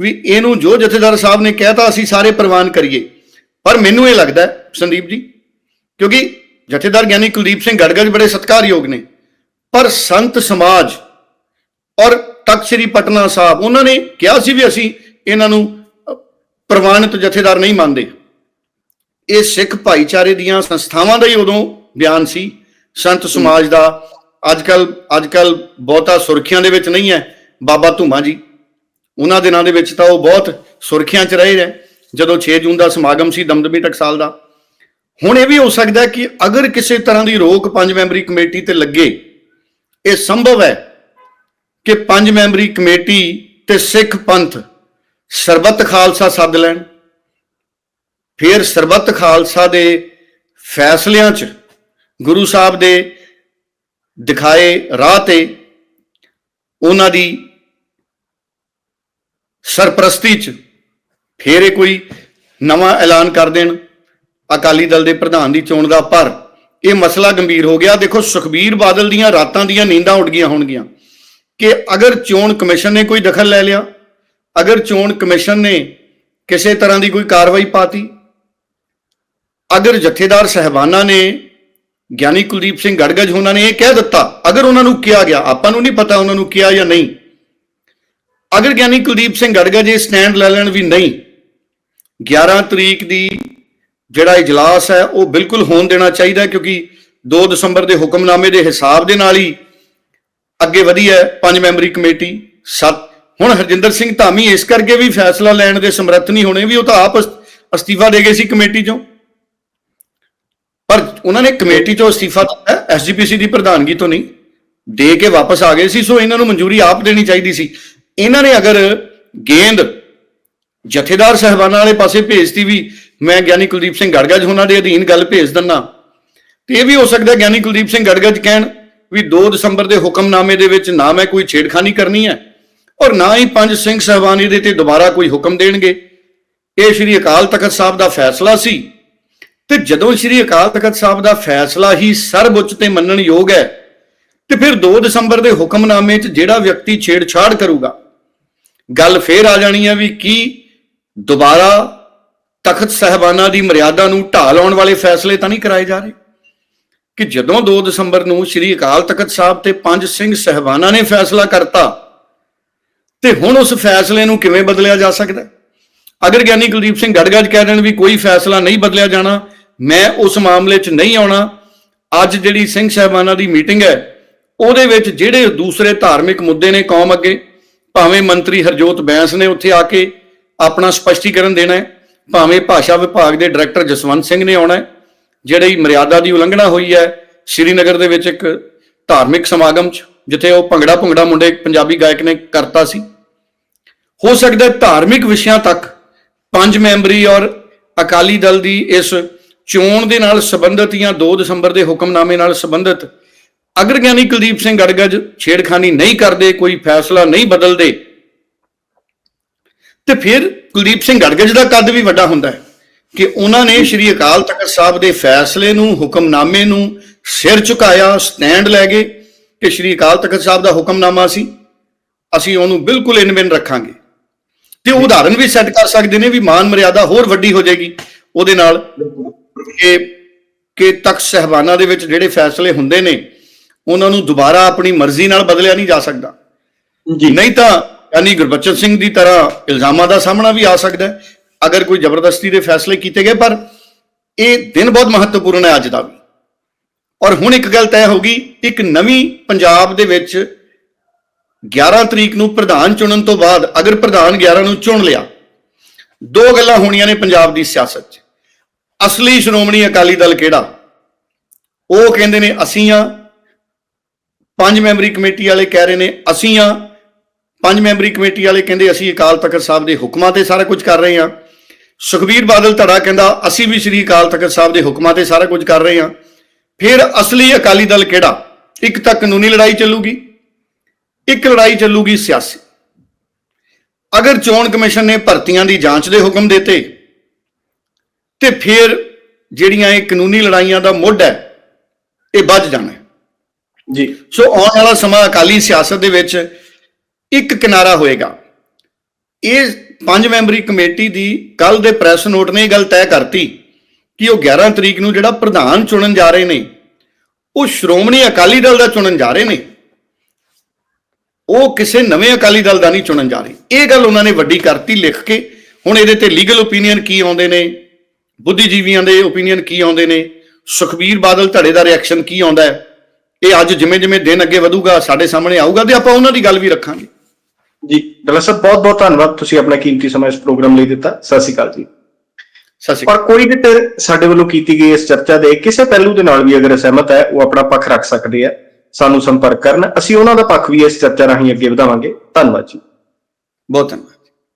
ਵੀ ਇਹਨੂੰ ਜੋ ਜਥੇਦਾਰ ਸਾਹਿਬ ਨੇ ਕਹਿਤਾ ਅਸੀਂ ਸਾਰੇ ਪ੍ਰਵਾਨ ਕਰੀਏ। ਪਰ ਮੈਨੂੰ ਇਹ ਲੱਗਦਾ ਸੰਦੀਪ ਜੀ, ਕਿਉਂਕਿ ਜਥੇਦਾਰ ਗਿਆਨੀ ਕੁਲਦੀਪ ਸਿੰਘ ਗੜਗੜ ਬੜੇ ਸਤਿਕਾਰਯੋਗ ਨੇ, ਪਰ ਸੰਤ ਸਮਾਜ ਔਰ ਤਖਤ ਸ੍ਰੀ ਪਟਨਾ ਸਾਹਿਬ ਉਹਨਾਂ ਨੇ ਕਿਹਾ ਸੀ ਵੀ ਅਸੀਂ ਇਹਨਾਂ ਨੂੰ ਪ੍ਰਵਾਨਿਤ ਜਥੇਦਾਰ ਨਹੀਂ ਮੰਨਦੇ। ਇਹ ਸਿੱਖ ਭਾਈਚਾਰੇ ਦੀਆਂ ਸੰਸਥਾਵਾਂ ਦਾ ਹੀ ਉਦੋਂ ਬਿਆਨ ਸੀ। ਸੰਤ ਸਮਾਜ ਦਾ ਅੱਜਕੱਲ ਅੱਜਕੱਲ ਬਹੁਤਾ ਸੁਰਖੀਆਂ ਦੇ ਵਿੱਚ ਨਹੀਂ ਹੈ। ਬਾਬਾ ਧੂਮਾ ਜੀ ਉਹਨਾਂ ਦਿਨਾਂ ਦੇ ਵਿੱਚ ਤਾਂ ਉਹ ਬਹੁਤ ਸੁਰਖੀਆਂ 'ਚ ਰਹੇ ਨੇ। ਜਦੋਂ 6 ਜੂਨ ਦਾ ਸਮਾਗਮ ਸੀ ਦਮਦਮੀ ਟਕਸਾਲ ਦਾ। ਹੁਣ ਇਹ ਵੀ ਹੋ ਸਕਦਾ ਕਿ ਅਗਰ ਕਿਸੇ ਤਰ੍ਹਾਂ ਦੀ ਰੋਕ ਪੰਜ ਮੈਂਬਰੀ ਕਮੇਟੀ ਤੇ ਲੱਗੇ ਇਹ ਸੰਭਵ ਹੈ ਕਿ ਪੰਜ ਮੈਂਬਰੀ ਕਮੇਟੀ ਤੇ ਸਿੱਖ ਪੰਥ ਸਰਬੱਤ ਖਾਲਸਾ ਸੱਦ ਲੈਣ, ਫਿਰ ਸਰਬੱਤ ਖਾਲਸਾ ਦੇ ਫੈਸਲਿਆਂ 'ਚ ਗੁਰੂ ਸਾਹਿਬ ਦੇ ਦਿਖਾਏ ਰਾਹ ਤੇ ਉਹਨਾਂ ਦੀ ਸਰਪ੍ਰਸਤੀ 'ਚ ਫਿਰ ਇਹ ਕੋਈ ਨਵਾਂ ਐਲਾਨ ਕਰ ਦੇਣ। ਅਕਾਲੀ ਦਲ ਦੇ ਪ੍ਰਧਾਨ ਦੀ ਚੋਣ ਦਾ ਪਰ ਇਹ ਮਸਲਾ ਗੰਭੀਰ ਹੋ ਗਿਆ। ਦੇਖੋ ਸੁਖਬੀਰ ਬਾਦਲ ਦੀਆਂ ਰਾਤਾਂ ਦੀਆਂ ਨੀਂਦਾਂ ਉੱਡ ਗਈਆਂ ਹੋਣਗੀਆਂ। ਕਿ ਅਗਰ ਚੋਣ ਕਮਿਸ਼ਨ ਨੇ ਕੋਈ ਦਖਲ ਲੈ ਲਿਆ, ਅਗਰ ਚੋਣ ਕਮਿਸ਼ਨ ਨੇ ਕਿਸੇ ਤਰ੍ਹਾਂ ਦੀ ਕੋਈ ਕਾਰਵਾਈ ਪਾਤੀ, ਅਗਰ ਜਥੇਦਾਰ ਸਹਿਬਾਨਾਂ ਨੇ, ਗਿਆਨੀ ਕੁਲਦੀਪ ਸਿੰਘ ਗੜਗੜ ਉਹਨਾਂ ਨੇ ਇਹ ਕਹਿ ਦਿੱਤਾ, ਅਗਰ ਉਹਨਾਂ ਨੂੰ ਕਿਹਾ ਗਿਆ, ਆਪਾਂ ਨੂੰ ਨਹੀਂ ਪਤਾ ਉਹਨਾਂ ਨੂੰ ਕਿਹਾ ਜਾਂ ਨਹੀਂ। ਅਗਰ ਗਿਆਨੀ ਕੁਲਦੀਪ ਸਿੰਘ ਗੜਗੜ ਇਹ ਸਟੈਂਡ ਲੈ ਲੈਣ ਵੀ ਨਹੀਂ 11 ਤਰੀਕ ਦੀ ਜਿਹੜਾ ਇਜਲਾਸ ਹੈ, ਉਹ ਬਿਲਕੁਲ ਹੋਣ ਦੇਣਾ ਚਾਹੀਦਾ ਕਿਉਂਕਿ 2 ਦਸੰਬਰ ਦੇ ਹੁਕਮਨਾਮੇ ਦੇ ਹਿਸਾਬ ਦੇ ਨਾਲ ਹੀ ਅੱਗੇ ਵਧੀ ਹੈ ਪੰਜ ਮੈਂਬਰੀ ਕਮੇਟੀ, ਸੱਤ। ਹੁਣ ਹਰਜਿੰਦਰ ਸਿੰਘ ਧਾਮੀ ਇਸ ਕਰਕੇ ਵੀ ਫੈਸਲਾ ਲੈਣ ਦੇ ਸਮਰੱਥ ਨਹੀਂ ਹੋਣੇ, ਵੀ ਉਹ ਤਾਂ ਆਪ ਅਸ- ਅਸਤੀਫਾ ਦੇ ਗਏ ਸੀ ਕਮੇਟੀ ਚੋਂ। ਪਰ ਉਹਨਾਂ ਨੇ ਕਮੇਟੀ ਚੋਂ ਅਸਤੀਫਾ ਦਿੱਤਾ ਐਸਜੀਪੀਸੀ ਦੀ ਪ੍ਰਧਾਨਗੀ ਤੋਂ ਨਹੀਂ। ਦੇ ਕੇ ਵਾਪਸ ਆ ਗਏ ਸੀ, ਸੋ ਇਹਨਾਂ ਨੂੰ ਮਨਜ਼ੂਰੀ ਆਪ ਦੇਣੀ ਚਾਹੀਦੀ ਸੀ। ਇਹਨਾਂ ਨੇ ਅਗਰ ਗੇਂਦ, ਜਥੇਦਾਰ ਸਹਿਬਾਨਾਂ ਵਾਲੇ ਪਾਸੇ ਭੇਜਤੀ ਵੀ, ਮੈਂ ਗਿਆਨੀ ਕੁਲਦੀਪ ਸਿੰਘ ਗੜਗੜ ਉਹਨਾਂ ਦੇ ਅਧੀਨ ਗੱਲ ਭੇਜ ਦਿੰਨਾ, ਤੇ ਇਹ ਵੀ ਹੋ ਸਕਦਾ ਗਿਆਨੀ ਕੁਲਦੀਪ ਸਿੰਘ ਗੜਗੜ ਕਹਿਣ ਵੀ 2 ਦਸੰਬਰ ਦੇ ਹੁਕਮਨਾਮੇ ਦੇ ਵਿੱਚ ਨਾ ਮੈਂ ਕੋਈ ਛੇੜਖਾਨੀ ਕਰਨੀ ਹੈ ਔਰ ਨਾ ਹੀ ਪੰਜ ਸਿੰਘ ਸਹਿਬਾਨ ਇਹਦੇ ਤੇ ਦੁਬਾਰਾ ਕੋਈ ਹੁਕਮ ਦੇਣਗੇ। ਇਹ ਸ੍ਰੀ ਅਕਾਲ ਤਖਤ ਸਾਹਿਬ ਦਾ ਫੈਸਲਾ ਸੀ ਤੇ ਜਦੋਂ ਸ੍ਰੀ ਅਕਾਲ ਤਖਤ ਸਾਹਿਬ ਦਾ ਫੈਸਲਾ ਹੀ ਸਰਵਉੱਚ ਤੇ ਮੰਨਣ ਯੋਗ ਹੈ, ਤੇ ਫਿਰ 2 ਦਸੰਬਰ ਦੇ ਹੁਕਮਨਾਮੇ 'ਚ ਜਿਹੜਾ ਵਿਅਕਤੀ ਛੇੜਛਾੜ ਕਰੂਗਾ, ਗੱਲ ਫੇਰ ਆ ਜਾਣੀ ਹੈ ਵੀ ਕੀ ਦੁਬਾਰਾ ਤਖਤ ਸਹਿਬਾਨਾਂ ਦੀ ਮਰਿਆਦਾ ਨੂੰ ਢਾਹ ਲਾਉਣ ਵਾਲੇ ਫੈਸਲੇ ਤਾਂ ਨਹੀਂ ਕਰਾਏ ਜਾ ਰਹੇ? ਕਿ ਜਦੋਂ 2 ਦਸੰਬਰ ਨੂੰ ਸ੍ਰੀ ਅਕਾਲ ਤਖਤ ਸਾਹਿਬ ਤੇ ਪੰਜ ਸਿੰਘ ਸਹਿਬਾਨਾਂ ਨੇ ਫੈਸਲਾ ਕਰਤਾ, ਤੇ ਹੁਣ ਉਸ ਫੈਸਲੇ ਨੂੰ ਕਿਵੇਂ ਬਦਲਿਆ ਜਾ ਸਕਦਾ? ਅਗਰ ਗਿਆਨੀ ਕੁਲਦੀਪ ਸਿੰਘ ਗੜਗੜ ਕਹਿ ਦੇਣ ਵੀ ਕੋਈ ਫੈਸਲਾ ਨਹੀਂ ਬਦਲਿਆ ਜਾਣਾ, ਮੈਂ ਉਸ ਮਾਮਲੇ 'ਚ ਨਹੀਂ ਆਉਣਾ। ਅੱਜ ਜਿਹੜੀ ਸਿੰਘ ਸਹਿਬਾਨਾਂ ਦੀ ਮੀਟਿੰਗ ਹੈ, ਉਹਦੇ ਵਿੱਚ ਜਿਹੜੇ ਦੂਸਰੇ ਧਾਰਮਿਕ ਮੁੱਦੇ ਨੇ ਕੌਮ ਅੱਗੇ, ਭਾਵੇਂ ਮੰਤਰੀ ਹਰਜੋਤ ਬੈਂਸ ਨੇ ਉੱਥੇ ਆ ਕੇ ਆਪਣਾ ਸਪਸ਼ਟੀਕਰਨ ਦੇਣਾ ਹੈ, ਭਾਵੇਂ ਭਾਸ਼ਾ ਵਿਭਾਗ ਦੇ ਡਾਇਰੈਕਟਰ ਜਸਵੰਤ ਸਿੰਘ ਨੇ ਆਉਣਾ ਹੈ ਜਿਹੜੀ ਮਰਿਆਦਾ ਦੀ ਉਲੰਘਣਾ ਹੋਈ ਹੈ, ਸ਼੍ਰੀਨਗਰ ਦੇ ਵਿੱਚ ਇੱਕ ਧਾਰਮਿਕ ਸਮਾਗਮ 'ਚ, ਜਿੱਥੇ ਉਹ ਭੰਗੜਾ ਭੰਗੜਾ ਮੁੰਡੇ ਪੰਜਾਬੀ ਗਾਇਕ ਨੇ ਕਰਤਾ ਸੀ। ਹੋ ਸਕਦਾ ਧਾਰਮਿਕ ਵਿਸ਼ਿਆਂ ਤੱਕ ਪੰਜ ਮੈਂਬਰੀ ਔਰ ਅਕਾਲੀ ਦਲ ਦੀ ਇਸ ਚੋਣ ਦੇ ਨਾਲ ਸੰਬੰਧਿਤ ਜਾਂ 2 ਦਸੰਬਰ ਦੇ ਹੁਕਮਨਾਮੇ ਨਾਲ ਸੰਬੰਧਿਤ ਅਗਰ ਗਿਆਨੀ ਕੁਲਦੀਪ ਸਿੰਘ ਗੜਗੜ ਛੇੜਖਾਨੀ ਨਹੀਂ ਕਰਦੇ, ਕੋਈ ਫੈਸਲਾ ਨਹੀਂ ਬਦਲਦੇ, ਤੇ ਫਿਰ ਕੁਲਦੀਪ ਸਿੰਘ ਗੜਗੜ ਦਾ ਕੱਦ ਵੀ ਵੱਡਾ ਹੁੰਦਾ ਹੈ। ਕਿ ਉਹਨਾਂ ਨੇ ਸ੍ਰੀ ਅਕਾਲ ਤਖਤ ਸਾਹਿਬ ਦੇ ਫੈਸਲੇ ਨੂੰ ਹੁਕਮਨਾਮੇ ਨੂੰ ਸਿਰ ਝੁਕਾਇਆ ਸਟੈਂਡ ਲੈ ਗਏ ਕਿ ਸ੍ਰੀ ਅਕਾਲ ਤਖਤ ਸਾਹਿਬ ਦਾ ਹੁਕਮਨਾਮਾ ਸੀ। ਅਸੀਂ ਉਹਨੂੰ ਬਿਲਕੁਲ ਇਨਵਿਨ ਰੱਖਾਂਗੇ। ਤੇ ਉਦਾਹਰਨ ਵੀ ਸੈੱਟ ਕਰ ਸਕਦੇ ਨੇ ਵੀ ਮਾਨ ਮਰਿਆਦਾ ਹੋਰ ਵੱਡੀ ਹੋ ਜਾਏਗੀ। ਉਹਦੇ ਨਾਲ ਕਿ ਕਿ ਤਖਤ ਸਹਿਬਾਨਾਂ ਦੇ ਵਿੱਚ ਜਿਹੜੇ ਫੈਸਲੇ ਹੁੰਦੇ ਨੇ ਉਹਨਾਂ ਨੂੰ ਦੁਬਾਰਾ ਆਪਣੀ ਮਰਜ਼ੀ ਨਾਲ ਬਦਲਿਆ ਨਹੀਂ ਜਾ ਸਕਦਾ। ਜੀ। ਨਹੀਂ ਤਾਂ ਯਾਨੀ ਗੁਰਬਚਨ ਸਿੰਘ ਦੀ ਤਰ੍ਹਾਂ ਇਲਜ਼ਾਮਾਂ ਦਾ ਸਾਹਮਣਾ ਵੀ ਆ ਸਕਦਾ ਹੈ। ਅਗਰ ਕੋਈ ਜ਼ਬਰਦਸਤੀ ਦੇ ਫੈਸਲੇ ਕੀਤੇ ਗਏ, ਪਰ ਇਹ ਦਿਨ ਬਹੁਤ ਮਹੱਤਵਪੂਰਨ ਹੈ ਅੱਜ ਦਾ ਵੀ। ਔਰ ਹੁਣ ਇੱਕ ਗੱਲ ਤੈਅ ਹੋ ਗਈ, ਇੱਕ ਨਵੀਂ ਪੰਜਾਬ ਦੇ ਵਿੱਚ 11 ਤਰੀਕ ਨੂੰ ਪ੍ਰਧਾਨ ਚੁਣਨ ਤੋਂ ਬਾਅਦ ਅਗਰ ਪ੍ਰਧਾਨ 11 ਨੂੰ ਚੁਣ ਲਿਆ, ਦੋ ਗੱਲਾਂ ਹੋਣੀਆਂ ਨੇ ਪੰਜਾਬ ਦੀ ਸਿਆਸਤ 'ਚ। ਅਸਲੀ ਸ਼੍ਰੋਮਣੀ ਅਕਾਲੀ ਦਲ ਕਿਹੜਾ? ਉਹ ਕਹਿੰਦੇ ਨੇ, ਅਸੀਂ ਆ ਪੰਜ ਮੈਂਬਰੀ ਕਮੇਟੀ ਵਾਲੇ ਕਹਿ ਰਹੇ ਨੇ, ਅਸੀਂ ਆ ਪੰਜ ਮੈਂਬਰੀ ਕਮੇਟੀ ਵਾਲੇ ਕਹਿੰਦੇ, ਅਸੀਂ ਅਕਾਲ ਤਖਤ ਸਾਹਿਬ ਦੇ ਹੁਕਮਾਂ ਤੇ ਸਾਰਾ ਕੁਝ ਕਰ ਰਹੇ ਹਾਂ। ਸੁਖਬੀਰ ਬਾਦਲ ਧੜਾ ਕਹਿੰਦਾ ਅਸੀਂ ਵੀ ਸ੍ਰੀ ਅਕਾਲ ਤਖਤ ਸਾਹਿਬ ਦੇ ਹੁਕਮਾਂ ਤੇ ਸਾਰਾ ਕੁਝ ਕਰ ਰਹੇ ਹਾਂ। ਫਿਰ ਅਸਲੀ ਅਕਾਲੀ ਦਲ ਕਿਹੜਾ? ਇੱਕ ਤਾਂ ਕਾਨੂੰਨੀ ਲੜਾਈ ਚੱਲੂਗੀ ਇੱਕ ਲੜਾਈ ਚੱਲੂਗੀ ਸਿਆਸੀ। ਅਗਰ ਚੋਣ ਕਮਿਸ਼ਨ ਨੇ ਭਰਤੀਆਂ ਦੀ ਜਾਂਚ ਦੇ ਹੁਕਮ ਦਿੱਤੇ ਤੇ ਫਿਰ ਜਿਹੜੀਆਂ ਇਹ ਕਾਨੂੰਨੀ ਲੜਾਈਆਂ ਦਾ ਮੁੱਢ ਹੈ ਇਹ ਵੱਜ ਜਾਣਾ ਜੀ। ਸੋ ਆਉਣ ਵਾਲਾ ਸਮਾਂ ਅਕਾਲੀ ਸਿਆਸਤ ਦੇ ਵਿੱਚ ਇੱਕ ਕਿਨਾਰਾ ਹੋਏਗਾ। ਇਹ ਪੰਜ ਮੈਂਬਰੀ ਕਮੇਟੀ ਦੀ ਕੱਲ ਦੇ ਪ੍ਰੈਸ ਨੋਟ ਨੇ ਇਹ ਗੱਲ ਤੈਅ ਕਰਤੀ ਕਿ ਉਹ 11 ਤਰੀਕ ਨੂੰ ਜਿਹੜਾ ਪ੍ਰਧਾਨ ਚੁਣਨ ਜਾ ਰਹੇ ਨੇ, ਉਹ ਸ਼੍ਰੋਮਣੀ ਅਕਾਲੀ ਦਲ ਦਾ ਚੁਣਨ ਜਾ ਰਹੇ ਨੇ, ਉਹ ਕਿਸੇ ਨਵੇਂ ਅਕਾਲੀ ਦਲ ਦਾ ਨਹੀਂ ਚੁਣਨ ਜਾ ਰਹੇ। ਇਹ ਗੱਲ ਉਹਨਾਂ ਨੇ ਵੱਡੀ ਕਰਤੀ ਲਿਖ ਕੇ। ਹੁਣ ਇਹਦੇ ਤੇ ਲੀਗਲ ਓਪੀਨੀਅਨ ਕੀ ਆਉਂਦੇ ਨੇ, ਬੁੱਧੀਜੀਵੀਆਂ ਦੇ ਓਪੀਨੀਅਨ ਕੀ ਆਉਂਦੇ ਨੇ, ਸੁਖਬੀਰ ਬਾਦਲ ਧੜੇ ਦਾ ਰਿਐਕਸ਼ਨ ਕੀ ਆਉਂਦਾ ਹੈ, ਇਹ ਅੱਜ ਜਿਵੇਂ ਜਿਵੇਂ ਦਿਨ ਅੱਗੇ ਵਧੂਗਾ, ਸਾਡੇ ਸਾਹਮਣੇ ਆਊਗਾ ਤੇ ਆਪਾਂ ਉਹਨਾਂ ਦੀ ਗੱਲ ਵੀ ਰੱਖਾਂਗੇ। ਜੀ ਡਾਕਟਰ ਸਾਹਿਬ ਬਹੁਤ ਬਹੁਤ ਧੰਨਵਾਦ ਤੁਸੀਂ ਆਪਣਾ ਕੀਮਤੀ ਸਮਾਂ ਇਸ ਪ੍ਰੋਗਰਾਮ ਲਈ ਦਿੱਤਾ। ਸਤਿ ਸ਼੍ਰੀ ਅਕਾਲ ਜੀ। ਸਤਿ ਸ਼੍ਰੀ ਔਰ ਕੋਈ ਵੀ ਤੇ ਸਾਡੇ ਵੱਲੋਂ ਕੀਤੀ ਗਈ ਇਸ ਚਰਚਾ ਦੇ ਕਿਸੇ ਪਹਿਲੂ ਦੇ ਨਾਲ ਵੀ ਅਗਰ ਸਹਿਮਤ ਹੈ ਉਹ ਆਪਣਾ ਪੱਖ ਰੱਖ ਸਕਦੇ ਆ। ਸਾਨੂੰ ਸੰਪਰਕ ਕਰਨ। ਅਸੀਂ ਉਹਨਾਂ ਦਾ ਪੱਖ ਵੀ ਇਸ ਚਰਚਾ ਰਾਹੀਂ ਅੱਗੇ ਵਧਾਵਾਂਗੇ। ਧੰਨਵਾਦ ਜੀ। ਅਕਾਲ ਬਹੁਤ ਧੰਨਵਾਦ।